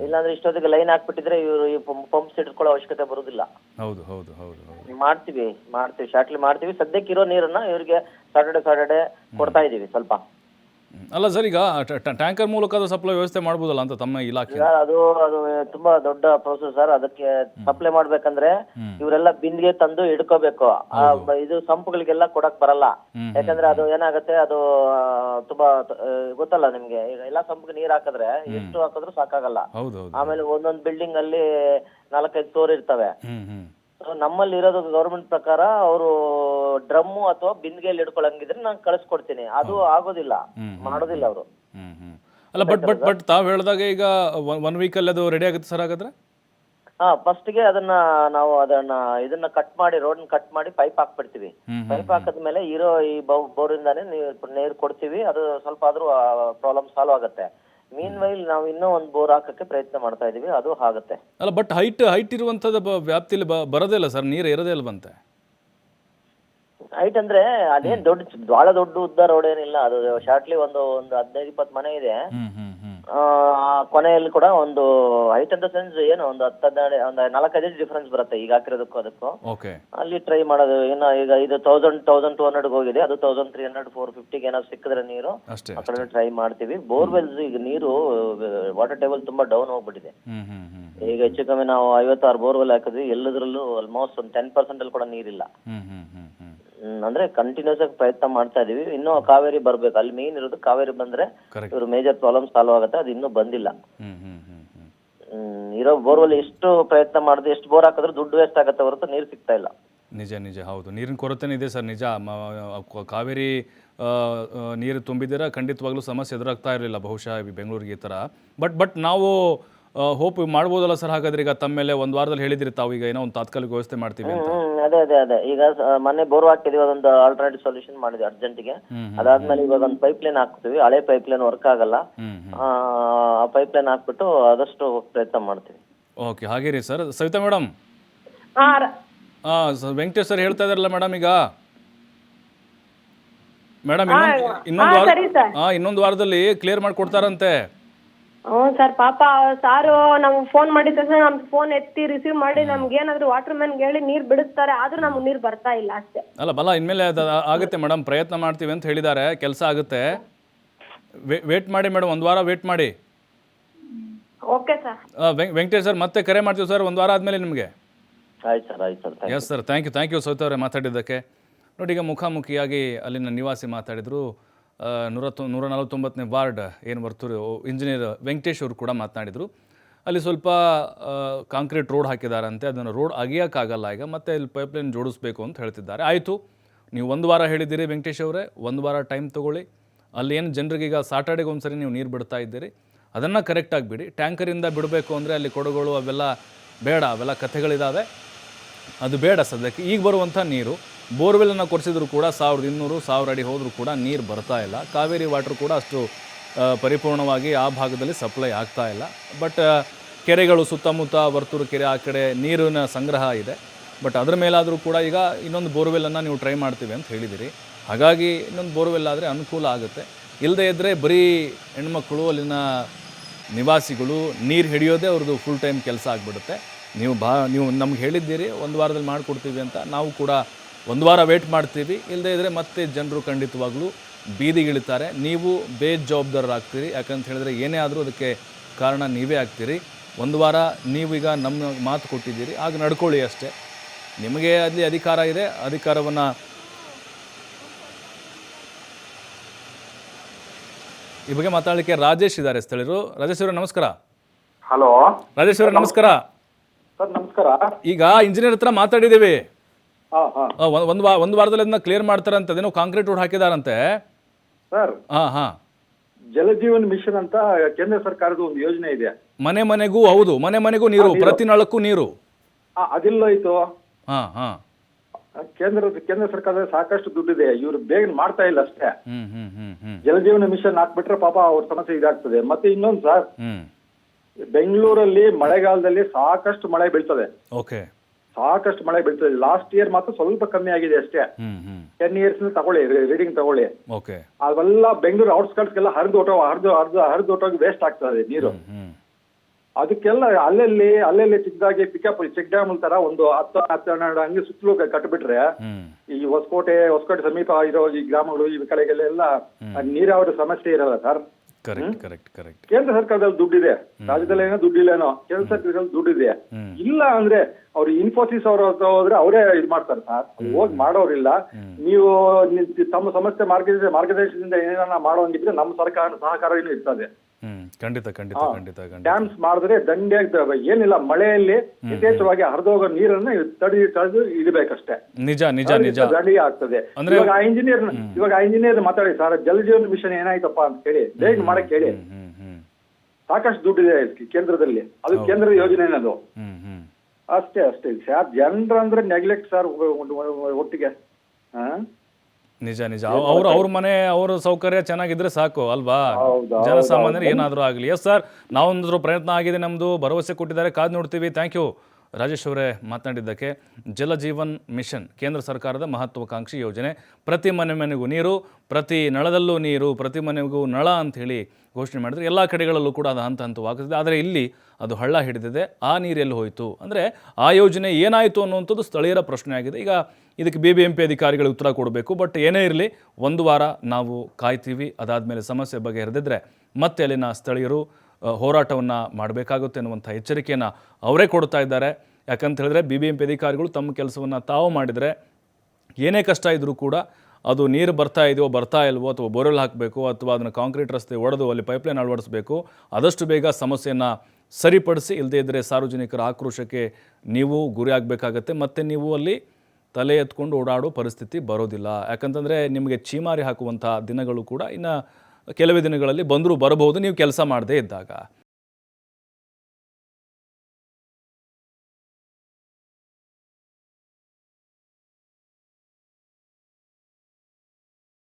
ಇಲ್ಲಾಂದ್ರೆ ಇಷ್ಟೊತ್ತಿಗೆ ಲೈನ್ ಹಾಕ್ಬಿಟ್ಟಿದ್ರೆ ಇವರು ಈ ಪಂಪ್ ಇಟ್ಕೊಳ್ಳೋ ಅವಶ್ಯಕತೆ ಬರುದಿಲ್ಲ. ಹೌದು ಹೌದು ಹೌದು ಮಾಡ್ತೀವಿ ಮಾಡ್ತೀವಿ. ಶಾರ್ಟ್ಲಿ ಮಾಡ್ತೀವಿ. ಸದ್ಯಕ್ಕೆ ಇರೋ ನೀರನ್ನ ಇವ್ರಿಗೆ ಸಾಟರ್ಡೆ ಸಾಟರ್ಡೆ ಕೊಡ್ತಾ ಇದೀವಿ ಸ್ವಲ್ಪ. ಅಲ್ಲ ಸರ್ ಈಗ ಟ್ಯಾಂಕರ್ ಮೂಲಕ ಅದು ಸಪ್ಲೈ ವ್ಯವಸ್ಥೆ ಮಾಡ್ಬೋದಲ್ಲ ಅಂತ ತಮ್ಮ ಇಲಾಖೆ. ಈಗ ಅದು ಅದು ತುಂಬಾ ದೊಡ್ಡ ಪ್ರೊಸೆಸ್ ಸರ್. ಅದಕ್ಕೆ ಸಪ್ಲೈ ಮಾಡ್ಬೇಕಂದ್ರೆ ಇವರೆಲ್ಲ ಬಿಂದಿಗೆ ತಂದು ಹಿಡ್ಕೋಬೇಕು. ಇದು ಸಂಪುಗಳಿಗೆಲ್ಲ ಕೊಡಕ್ ಬರಲ್ಲ. ಯಾಕಂದ್ರೆ ಅದು ಏನಾಗುತ್ತೆ ಅದು ತುಂಬಾ ಗೊತ್ತಲ್ಲ ನಿಮ್ಗೆ. ಈಗ ಎಲ್ಲಾ ಸಂಪಿಗೆ ನೀರ್ ಹಾಕಿದ್ರೆ ಎಷ್ಟು ಹಾಕಿದ್ರು ಸಾಕಾಗಲ್ಲ. ಆಮೇಲೆ ಒಂದೊಂದ್ ಬಿಲ್ಡಿಂಗ್ ಅಲ್ಲಿ ನಾಲ್ಕೈದು ಫ್ಲೋರ್ ಇರ್ತವೆ. ನಮ್ಮಲ್ಲಿ ಇರೋದು ಗೌರ್ಮೆಂಟ್ ಪ್ರಕಾರ ಅವರು ಡ್ರಮ್ಮು ಅಥವಾ ಬಿಂದಿಗೆಯಲ್ಲಿ ಹಿಡ್ಕೊಳಂಗಿದ್ರೆ ನಾನು ಕಳಿಸ್ಕೊಡ್ತೀನಿ. ಅದು ಆಗೋದಿಲ್ಲ. ಮಾಡೋದಿಲ್ಲ ಅವರು. ಹ್ಮ್ ಹ್ಮ್. ಅಲ್ಲ ಬಟ್ ಬಟ್ ಬಟ್ ತಾವ್ ಹೇಳಿದಾಗ ಈಗ ಒನ್ ವೀಕಲ್ಲಿ ಅದು ರೆಡಿ ಆಗುತ್ತೆ ಸರ್ ಹಾಗಾದ್ರೆ? ಹಾ ಫಸ್ಟ್ಗೆ ಅದನ್ನ ನಾವು ಅದನ್ನ ಇದನ್ನ ಕಟ್ ಮಾಡಿ ರೋಡ್ ಕಟ್ ಮಾಡಿ ಪೈಪ್ ಹಾಕ್ಬಿಡ್ತೀವಿ. ಪೈಪ್ ಹಾಕಿದ್ಮೇಲೆ ಇರೋ ಈ ಬೋರಿಂದಾನೇ ನೀರು ನೀರು ಕೊಡ್ತೀವಿ. ಅದು ಸ್ವಲ್ಪ ಆದ್ರೂ ಪ್ರಾಬ್ಲಮ್ ಸಾಲ್ವ್ ಆಗುತ್ತೆ. ಮೀನ್ ವೈಲ್ ನಾವು ಇನ್ನೂ ಒಂದು ಬೋರ್ ಹಾಕಕ್ಕೆ ಪ್ರಯತ್ನ ಮಾಡ್ತಾ ಇದೀವಿ. ಅದು ಆಗುತ್ತೆ. ಅಲ್ಲ ಬಟ್ ಹೈಟ್ ಹೈಟ್ ಇರುವಂತದ ಬ- ವ್ಯಾಪ್ತಿಲಿ ಬ ಬರೋದೇ ಇಲ್ಲ ಸರ್. ನೀರು ಇರೋದೇ ಇಲ್ಲ ಬಂತೆ ಹೈಟ್ ಅಂದ್ರೆ ಅದೇನ್ ದೊಡ್ಡ ಬಹಳ ದೊಡ್ಡ ಉದ್ದ ರೋಡ್ ಏನಿಲ್ಲ. ಅದು ಶಾರ್ಟ್ಲಿ ಒಂದು ಒಂದು ಹದಿನೈದು ಇಪ್ಪತ್ತು ಮನೆ ಇದೆ. ಕೊನೆಯಲ್ಲಿ ಕೂಡ ಒಂದು ಹೈಟ್ ಅಂತ ಸೆನ್ಸ್ ಏನು ಒಂದು ಹತ್ತು ಹನ್ನೆರಡು ಒಂದು ನಾಲ್ಕೈದು ಡಿಫ್ರೆನ್ಸ್ ಬರುತ್ತೆ ಈಗ ಹಾಕಿರೋದಕ್ಕೂ ಅದಕ್ಕೂ. ಓಕೆ ಅಲ್ಲಿ ಟ್ರೈ ಮಾಡೋದು ಏನೋ ಈಗ ಇದು ತೌಸಂಡ್ ತೌಸಂಡ್ ಟೂ ಹಂಡ್ರೆಡ್ ಹೋಗಿದೆ ಅದು ತೌಸಂಡ್ ತ್ರೀ ಹಂಡ್ರೆಡ್ ಫೋರ್ ಫಿಫ್ಟಿಗೆ ಏನಾದ್ರು ಸಿಕ್ಕಿದ್ರೆ ನೀರು ಅಷ್ಟೇ ಆ ಕಡೆ ಟ್ರೈ ಮಾಡ್ತೀವಿ. ಬೋರ್ವೆಲ್ಸ್ ಈಗ ನೀರು ವಾಟರ್ ಟೇಬಲ್ ತುಂಬಾ ಡೌನ್ ಹೋಗ್ಬಿಟ್ಟಿದೆ. ಹ್ಮ್ ಹ್ಮ್ ಹ್ಮ್ ಈಗ ಹೆಚ್ಚು ಕಮ್ಮಿ ನಾವು ಐವತ್ತಾರು ಬೋರ್ವೆಲ್ ಹಾಕಿದ್ವಿ ಎಲ್ಲದರಲ್ಲೂ ಆಲ್ಮೋಸ್ಟ್ ಒಂದು ಟೆನ್ ಪರ್ಸೆಂಟ್ ಅಲ್ಲಿ ಕೂಡ ನೀರಿಲ್ಲ. ಹ್ಮ್ ಹ್ಮ್ ಹ್ಮ್ ಹ್ಮ್. ಹ್ಮ್, ಅಂದ್ರೆ ಕಂಟಿನ್ಯೂಸ್ ಆಗಿ ಪ್ರಯತ್ನ ಮಾಡ್ತಾ ಇದೀವಿ. ಇನ್ನು ಕಾವೇರಿ ಬರ್ಬೇಕು. ಅಲ್ಲಿ ಮೇನ್ ಇರೋದು ಕಾವೇರಿ ಬಂದ್ರೆ. ಇವ್ರ ಮೇಜರ್ ಪ್ರಾಬ್ಲಮ್ ಸಾಲ್ವ್ ಆಗುತ್ತೆ ಅದು ಇನ್ನೂ ಬಂದಿಲ್ಲ. ಹ್ಮ್ ಹ್ಮ್ ಹ್ಮ್ ಹ್ಮ್. ಹ್ಮ್, ಇರೋ ಬೋರ್ವೆಲ್ ಎಷ್ಟು ಪ್ರಯತ್ನ ಮಾಡಿದ್ರೆ ಎಷ್ಟು ಬೋರ್ ಹಾಕಿದ್ರೆ ದುಡ್ಡು ವೇಸ್ಟ್ ಆಗತ್ತೆ ಹೊರತು ನೀರು ಸಿಗ್ತಾ ಇಲ್ಲ. ನಿಜ ನಿಜ ಹೌದು. ನೀರಿನ ಕೊರತೆನೇ ಇದೆ ಸರ್ ನಿಜ. ಮ- ಕ- ಕಾವೇರಿ ಆ, ಆ, ನೀರು ತುಂಬಿದ್ದೀರಾ? ಖಂಡಿತವಾಗ್ಲೂ ಸಮಸ್ಯೆ ಎದುರಾಗ್ತಾ ಇರಲಿಲ್ಲ ಬಹುಶಃ ಈ ಬೆಂಗಳೂರಿಗೆ ಈ ಥರ. ಬಟ್ ಬಟ್ ನಾವು ಹೋಪ್ ಮಾಡ್ಬೋದಲ್ಲ ಸರ್? ಹಾಗಾದ್ರೆ ಈಗ ತಮ್ಮ ಮೇಲೆ ಒಂದು ವಾರದಲ್ಲಿ ಹೇಳಿದಿರಿ ತಾವು ಈಗ ಏನೋ ಒಂದು ತಾತ್ಕಾಲಿಕ ವ್ಯವಸ್ಥೆ ಮಾಡ್ತೀವಿ ಅಂತ. ಹ್ಮ್ ಅದೇ ಅದೇ ಅದೇ. ಈಗ ಮೊನ್ನೆ ಬೋರ್ ಹಾಕಿದೀವಿ ಅದೊಂದು ಆಲ್ಟರ್ನೇಟಿವ್ ಸೊಲ್ಯೂಷನ್ ಮಾಡಿದ್ವಿ ಅರ್ಜೆಂಟಿಗೆ ಅದಾದ್ಮೇಲೆ ಇವಾಗ ಒಂದು ಪೈಪ್ ಲೈನ್ ಹಾಕ್ತೀವಿ ಹಳೆ ಪೈಪ್ ಲೈನ್ ವರ್ಕ್ ಆಗಲ್ಲ ಆ ಪೈಪ್ ಲೈನ್ ಹಾಕ್ಬಿಟ್ಟು ಆದಷ್ಟು ಪ್ರಯತ್ನ ಮಾಡ್ತೀವಿ. ಓಕೆ ಹಾಗೆ ರೀ ಸರ್. ಸವಿತಾ ಮೇಡಮ್? ಹಾ ರ- ಹಾಂ ವೆಂಕಟೇಶ್ ಸರ್ ಹೇಳ್ತಾ ಇದಾರಲ್ಲ ಮೇಡಮ್ ಈಗ? ಮೇಡಮ್ ಇನ್ನೊಂದು ಇನ್ನೊಂದು ವಾರ ಸರಿ ಸರ್. ಹಾಂ ಇನ್ನೊಂದು ವಾರದಲ್ಲಿ ಕ್ಲಿಯರ್ ಮಾಡಿಕೊಡ್ತಾರಂತೆ. ಹ್ಞೂ ಸರ್ ಪಾಪ ಸಾರು ನಾವು ಫೋನ್ ಮಾಡಿದ ತಕ್ಷಣ ನಮ್ಮ ಫೋನ್ ಎತ್ತಿ ರಿಸೀವ್ ಮಾಡಿ ನಮ್ಗೆ ಏನಾದರೂ ವಾಟರ್ ಮ್ಯಾನ್ಗೆ ಹೇಳಿ ನೀರು ಬಿಡಿಸ್ತಾರೆ ಆದ್ರೂ ನಮ್ಗೆ ನೀರು ಬರ್ತಾ ಇಲ್ಲ ಅಷ್ಟೇ. ಅಲ್ಲ ಬಲ ಇನ್ಮೇಲೆ ಅದು ಆಗುತ್ತೆ ಮೇಡಮ್ ಪ್ರಯತ್ನ ಮಾಡ್ತೀವಿ ಅಂತ ಹೇಳಿದ್ದಾರೆ. ಕೆಲಸ ಆಗುತ್ತೆ. ವೇಟ್ ಮಾಡಿ ಮೇಡಮ್ ಒಂದು ವಾರ ವೇಟ್ ಮಾಡಿ. Okay sir. ಆ, ವೆಂ- ವೆಂಕಟೇಶ್ ಸರ್ ಮತ್ತೆ ಕರೆ ಮಾಡ್ತೀವಿ ಸರ್. ಒಂದು ವಾರ ಆದಮೇಲೆ ನಿಮಗೆ. ಆಯ್ತು ಸರ್ ಆಯ್ತು sir. Thanks sir thank you thank you south ಅವರೇ ಮಾತಾಡಿದ್ದಕ್ಕೆ. ನೋಡಿ ಈಗ ಮುಖಾಮುಖಿಯಾಗಿ ಅಲ್ಲಿನ ನಿವಾಸಿ ಮಾತಾಡಿದರು. ನೂರ ತೊ ನೂರ ನಲವತ್ತೊಂಬತ್ತನೇ ವಾರ್ಡ್ ಏನು ಬರ್ತರು ಇಂಜಿನಿಯರ್ ವೆಂಕಟೇಶ್ ಅವರು ಕೂಡ ಮಾತನಾಡಿದರು. ಅಲ್ಲಿ ಸ್ವಲ್ಪ ಕಾಂಕ್ರೀಟ್ ರೋಡ್ ಹಾಕಿದಾರಂತೆ, ಅದನ್ನು ರೋಡ್ ಅಗಿಯೋಕ್ಕಾಗಲ್ಲ ಈಗ, ಮತ್ತೆ ಇಲ್ಲಿ ಪೈಪ್ಲೈನ್ ಜೋಡಿಸ್ಬೇಕು ಅಂತ ಹೇಳ್ತಿದ್ದಾರೆ. ಆಯಿತು, ನೀವು ಒಂದು ವಾರ ಹೇಳಿದ್ದೀರಿ ವೆಂಕಟೇಶ್ ಅವರೇ, ಒಂದು ವಾರ ಟೈಮ್ ತೊಗೊಳ್ಳಿ. ಅಲ್ಲಿ ಏನು ಜನರಿಗೆ ಈಗ ಸಾಟರ್ಡೆಗೆ ಒಂದ್ಸರಿ ನೀವು ನೀರು ಬಿಡ್ತಾ ಇದ್ದೀರಿ. ಅದನ್ನು ಕರೆಕ್ಟಾಗಿ ಬಿಡಿ ಟ್ಯಾಂಕರಿಂದ ಬಿಡಬೇಕು ಅಂದರೆ ಅಲ್ಲಿ ಕೊಡಗಳು ಅವೆಲ್ಲ ಬೇಡ, ಅವೆಲ್ಲ ಕಥೆಗಳಿದ್ದಾವೆ ಅದು ಬೇಡ ಸದ್ಯಕ್ಕೆ. ಈಗ ಬರುವಂಥ ನೀರು ಬೋರ್ವೆಲ್ಲನ್ನು ಕೊರೆಸಿದ್ರು ಕೂಡ ಸಾವಿರದ ಇನ್ನೂರು, ಸಾವಿರ ಅಡಿ ಹೋದರೂ ಕೂಡ ನೀರು ಬರ್ತಾ ಇಲ್ಲ. ಕಾವೇರಿ ವಾಟರ್ ಕೂಡ ಅಷ್ಟು ಪರಿಪೂರ್ಣವಾಗಿ ಆ ಭಾಗದಲ್ಲಿ ಸಪ್ಲೈ ಆಗ್ತಾ ಇಲ್ಲ. ಬಟ್ ಕೆರೆಗಳು ಸುತ್ತಮುತ್ತ ವರ್ತೂರು ಕೆರೆ ಆ ಕಡೆ ನೀರಿನ ಸಂಗ್ರಹ ಇದೆ. ಬಟ್ ಅದರ ಮೇಲಾದರೂ ಕೂಡ ಈಗ ಇನ್ನೊಂದು ಬೋರ್ವೆಲನ್ನು ನೀವು ಟ್ರೈ ಮಾಡ್ತೀವಿ ಅಂತ ಹೇಳಿದಿರಿ. ಹಾಗಾಗಿ ಇನ್ನೊಂದು ಬೋರ್ವೆಲ್ ಆದರೆ ಅನುಕೂಲ ಆಗುತ್ತೆ. ಇಲ್ಲದೇ ಇದ್ದರೆ ಬರೀ ಹೆಣ್ಮಕ್ಳು, ಅಲ್ಲಿನ ನಿವಾಸಿಗಳು, ನೀರು ಹಿಡಿಯೋದೇ ಅವ್ರದ್ದು ಫುಲ್ ಟೈಮ್ ಕೆಲಸ ಆಗಿಬಿಡುತ್ತೆ. ನೀವು ಬಾ, ನೀವು ನಮ್ಗೆ ಹೇಳಿದ್ದೀರಿ, ಒಂದು ವಾರದಲ್ಲಿ ಮಾಡಿಕೊಡ್ತೀವಿ ಅಂತ ನಾವು ಕೂಡ ಒಂದು ವಾರ ವೇಟ್ ಮಾಡ್ತೀವಿ. ಇಲ್ಲದೇ ಇದ್ದರೆ ಮತ್ತೆ ಜನರು ಖಂಡಿತವಾಗ್ಲೂ ಬೀದಿಗಿಳಿತಾರೆ ನೀವು ಬೇಜವಾಬ್ದಾರರಾಗ್ತೀರಿ. ಯಾಕಂತ ಹೇಳಿದ್ರೆ ಏನೇ ಆದರೂ ಅದಕ್ಕೆ ಕಾರಣ ನೀವೇ ಆಗ್ತೀರಿ. ಒಂದು ವಾರ ನೀವೀಗ ನಮ್ಮ ಮಾತು ಕೊಟ್ಟಿದ್ದೀರಿ. ಆಗ ನಡ್ಕೊಳ್ಳಿ ಅಷ್ಟೇ. ನಿಮಗೆ ಅಲ್ಲಿ ಅಧಿಕಾರ ಇದೆ. ಅಧಿಕಾರವನ್ನು ಈ ಬಗ್ಗೆ ಮಾತಾಡಲಿಕ್ಕೆ ರಾಜೇಶ್ ಇದ್ದಾರೆ ಸ್ಥಳೀಯರು. ರಾಜೇಶ್ ಅವರೇ ನಮಸ್ಕಾರ. ಹಲೋ ರಾಜೇಶ್ ಅವರೇ ನಮಸ್ಕಾರ. ಸರ್ ನಮಸ್ಕಾರ. ಈಗ ಇಂಜಿನಿಯರ್ ಹತ್ರ ಮಾತಾಡಿದ್ದೀವಿ. ಒಂದ್- ಒಂದು ವಾ ಒಂದು ವಾರದಲ್ಲಿ ಅದನ್ನ ಕ್ಲಿಯರ್ ಮಾಡ್ತಾರಂತೆ ಅದೇನೋ ಕಾಂಕ್ರೀಟ್ ರೋಡ್ ಹಾಕಿದಾರಂತೆ. ಸರ್ ಹಾ ಹಾಂ. ಜಲಜೀವನ್ ಮಿಷನ್ ಅಂತ ಕೇಂದ್ರ ಸರ್ಕಾರದ ಒಂದು ಯೋಜನೆ ಇದೆ. ಮನೆ ಮನೆಗೂ ಹೌದು ಮನೆ ಮನೆಗೂ ನೀರು ಪ್ರತಿ ನಳಕ್ಕೂ ನೀರು. ಆ, ಅದೆಲ್ಲೋಯ್ತು ಹಾಂ ಹಾಂ. ಕೇಂದ್ರ ಕೇಂದ್ರ ಸರ್ಕಾರದ ಸಾಕಷ್ಟು ದುಡ್ಡಿದೆ ಇವ್ರು ಬೇಗ ಮಾಡ್ತಾ ಇಲ್ಲ ಅಷ್ಟೇ. ಜಲ ಜೀವನ ಹ್ಞೂ ಹ್ಞೂ ಜಲಜೀವನ ಮಿಷನ್ ಹಾಕ್ಬಿಟ್ರೆ ಪಾಪ ಅವ್ರ ಸಮಸ್ಯೆ ಇದಾಗ್ತದೆ. ಮತ್ತೆ ಇನ್ನೊಂದು ಸರ್ ಹ್ಞೂ ಬೆಂಗಳೂರಲ್ಲಿ ಮಳೆಗಾಲದಲ್ಲಿ ಸಾಕಷ್ಟು ಮಳೆ ಬೀಳ್ತದೆ. ಓಕೆ. ಸಾಕಷ್ಟು ಮಳೆ ಬೀಳ್ತದೆ ಲಾಸ್ಟ್ ಇಯರ್ ಮಾತ್ರ ಸ್ವಲ್ಪ ಕಮ್ಮಿ ಆಗಿದೆ ಅಷ್ಟೇ. ಟೆನ್ ಇಯರ್ಸ್ ತಗೊಳ್ಳಿ ರೀಡಿಂಗ್ ತಗೊಳ್ಳಿ. ಅವೆಲ್ಲ ಬೆಂಗಳೂರು ಔಟ್ಸ್ಕರ್ಟ್ಸ್ಗೆಲ್ಲ ಹರಿದು ಹೊಟ್ಟೋ ಹರಿದು ಹರಿದು ಹರಿದು ಹೊಟ್ಟೋಗಿ ವೇಸ್ಟ್ ಆಗ್ತದೆ ನೀರು. ಅದಕ್ಕೆಲ್ಲ ಅಲ್ಲಲ್ಲಿ ಅಲ್ಲಲ್ಲಿ ಚಿಕ್ಕದಾಗಿ ಪಿಕಪ್ ಚೆಕ್ ಡ್ಯಾಮ್ ತರ ಒಂದು ಹತ್ತು ಹತ್ತು ಹನ್ನೆರಡು ಹಂಗೆ ಸುತ್ತಲೂ ಕಟ್ಬಿಟ್ರೆ ಈ ಹೊಸಕೋಟೆ ಹೊಸಕೋಟೆ ಸಮೀಪ ಇರೋ ಈ ಗ್ರಾಮಗಳು ಈ ಕಡೆಗೆಲ್ಲ ನೀರಾವರಿ ಸಮಸ್ಯೆ ಇರಲ್ಲ ಸರ್. ಕರೆಕ್ಟ್ ಕರೆಕ್ಟ್ ಕರೆಕ್ಟ್ ಕೇಂದ್ರ ಸರ್ಕಾರದಲ್ಲಿ ದುಡ್ಡಿದೆ. ರಾಜ್ಯದಲ್ಲಿ ಏನೋ ದುಡ್ಡಿಲ್ಲೇನೋ ಕೇಂದ್ರ ಸರ್ಕಾರದಲ್ಲಿ ಇದೆ ಇಲ್ಲ ಅಂದ್ರೆ ಅವ್ರು ಇನ್ಫೋಸಿಸ್ ಅವ್ರ ಹತ್ರ ಹೋದ್ರೆ ಅವರೇ ಇದು ಮಾಡ್ತಾರೆ ಸರ್. ಹೋಗಿ ಮಾಡೋರಿಲ್ಲ. ನೀವು ತಮ್ಮ ಸಮಸ್ಯೆ ಮಾರ್ಗದರ್ಶನ ಮಾರ್ಗದರ್ಶನದಿಂದ ಏನಾರ ಮಾಡೋಂಗಿದ್ರೆ ನಮ್ಮ ಸರ್ಕಾರ ಸಹಕಾರ ಏನು ಇರ್ತದೆ. ಖಂಡಿತ ಖಂಡಿತ ಖಂಡಿತ ಖಂಡಿತ. ಡ್ಯಾಮ್ಸ್ ಮಾಡಿದ್ರೆ ದಂಡೆ ಏನಿಲ್ಲ ಮಳೆಯಲ್ಲಿ ಯಥೇಚ್ಛವಾಗಿ ಹರಿದೋಗೋ ನೀರನ್ನ ತಡಿ ತಡೆದು ಇಡಬೇಕಷ್ಟೇ. ನಿಜ ನಿಜ ನಿಜ. ದಂಡಿಗೆ ಆಗ್ತದೆ. ಇವಾಗ ಆ ಇಂಜಿನಿಯರ್ ಇವಾಗ ಆ ಇಂಜಿನಿಯರ್ ಮಾತಾಡಿ ಸರ್ ಜಲ ಜೀವನ ಮಿಷನ್ ಏನಾಯ್ತಪ್ಪ ಅಂತ ಕೇಳಿ ಬೇಗ ಮಾಡಕ್ ಹೇಳಿ ಸಾಕಷ್ಟು ದುಡ್ಡಿದೆ ಇದೆ ಕೇಂದ್ರದಲ್ಲಿ. ಅದು ಕೇಂದ್ರ ಯೋಜನೆ ಅದು ಅಷ್ಟೇ ಅಷ್ಟೇ. ಸರ್ ಜನರ ಅಂದ್ರೆ ನೆಗ್ಲೆಕ್ಟ್ ಸರ್ ಒಟ್ಟಿಗೆ. ಹಾ? ನಿಜ ನಿಜ. ಅವ್ರ ಅವ್ರ ಮನೆ ಅವ್ರ ಸೌಕರ್ಯ ಚೆನ್ನಾಗಿದ್ರೆ ಸಾಕು ಅಲ್ವಾ? ಜನಸಾಮಾನ್ಯರು ಏನಾದರೂ ಆಗಲಿ. ಎಸ್ ಸರ್ ನಾವೊಂದು ಪ್ರಯತ್ನ ಆಗಿದೆ ನಮ್ಮದು ಭರವಸೆ ಕೊಟ್ಟಿದ್ದಾರೆ ಕಾದು ನೋಡ್ತೀವಿ. ಥ್ಯಾಂಕ್ ಯು ರಾಜೇಶ್ ಅವರೇ ಮಾತನಾಡಿದ್ದಕ್ಕೆ ಜಲಜೀವನ್ ಮಿಷನ್, ಕೇಂದ್ರ ಸರ್ಕಾರದ ಮಹತ್ವಾಕಾಂಕ್ಷಿ ಯೋಜನೆ. ಪ್ರತಿ ಮನೆ ಮನೆಗೂ ನೀರು, ಪ್ರತಿ ನಳದಲ್ಲೂ ನೀರು, ಪ್ರತಿ ಮನೆಗೂ ನಳ ಅಂತ ಹೇಳಿ ಘೋಷಣೆ ಮಾಡಿದರೆ. ಎಲ್ಲ ಕಡೆಗಳಲ್ಲೂ ಕೂಡ ಅದು ಹಂತ ಹಂತವಾಗುತ್ತದೆ ಆದರೆ ಇಲ್ಲಿ ಅದು ಹಳ್ಳ ಹಿಡಿದಿದೆ. ಆ ನೀರೆಲ್ಲಿ ಹೋಯಿತು? ಅಂದರೆ ಆ ಯೋಜನೆ ಏನಾಯಿತು ಅನ್ನುವಂಥದ್ದು ಸ್ಥಳೀಯರ ಪ್ರಶ್ನೆ ಆಗಿದೆ ಈಗ ಇದಕ್ಕೆ ಬಿ ಬಿ ಎಂ ಪಿ ಅಧಿಕಾರಿಗಳು ಉತ್ತರ ಕೊಡಬೇಕು. ಬಟ್ ಏನೇ ಇರಲಿ, ಒಂದು ವಾರ ನಾವು ಕಾಯ್ತೀವಿ. ಅದಾದಮೇಲೆ ಸಮಸ್ಯೆ ಬಗೆಹರಿದಿದ್ರೆ ಮತ್ತೆ ಅಲ್ಲಿನ ಸ್ಥಳೀಯರು ಹೋರಾಟವನ್ನು ಮಾಡಬೇಕಾಗುತ್ತೆ ಅನ್ನುವಂಥ ಎಚ್ಚರಿಕೆಯನ್ನು ಅವರೇ ಕೊಡ್ತಾ ಇದ್ದಾರೆ. ಯಾಕಂತ ಹೇಳಿದ್ರೆ ಬಿ ಬಿ ಎಂ ಪಿ ಅಧಿಕಾರಿಗಳು ತಮ್ಮ ಕೆಲಸವನ್ನು ತಾವು ಮಾಡಿದರೆ ಏನೇ ಕಷ್ಟ ಇದ್ದರೂ ಕೂಡ ಅದು ನೀರು ಬರ್ತಾ ಇದೆಯೋ ಬರ್ತಾ ಇಲ್ವೋ ಅಥವಾ ಬೋರ್ವೆಲ್ ಹಾಕಬೇಕು ಅಥವಾ ಅದನ್ನು ಕಾಂಕ್ರೀಟ್ ರಸ್ತೆ ಒಡೆದು ಅಲ್ಲಿ ಪೈಪ್ಲೈನ್ ಅಳವಡಿಸಬೇಕು, ಆದಷ್ಟು ಬೇಗ ಸಮಸ್ಯೆಯನ್ನು ಸರಿಪಡಿಸಿ ಇಲ್ಲದೇ ಇದ್ದರೆ ಸಾರ್ವಜನಿಕರ ಆಕ್ರೋಶಕ್ಕೆ ನೀವು ಗುರಿ ಆಗಬೇಕಾಗತ್ತೆ. ಮತ್ತು ನೀವು ಅಲ್ಲಿ ತಲೆ ಎತ್ಕೊಂಡು ಓಡಾಡೋ ಪರಿಸ್ಥಿತಿ ಬರೋದಿಲ್ಲ. ಯಾಕಂತಂದರೆ ನಿಮಗೆ ಚೀಮಾರಿ ಹಾಕುವಂಥ ದಿನಗಳು ಕೂಡ ಇನ್ನು ಕೆಲವೇ ದಿನಗಳಲ್ಲಿ ಬಂದರೂ ಬರಬಹುದು ನೀವು ಕೆಲಸ ಮಾಡದೇ ಇದ್ದಾಗ.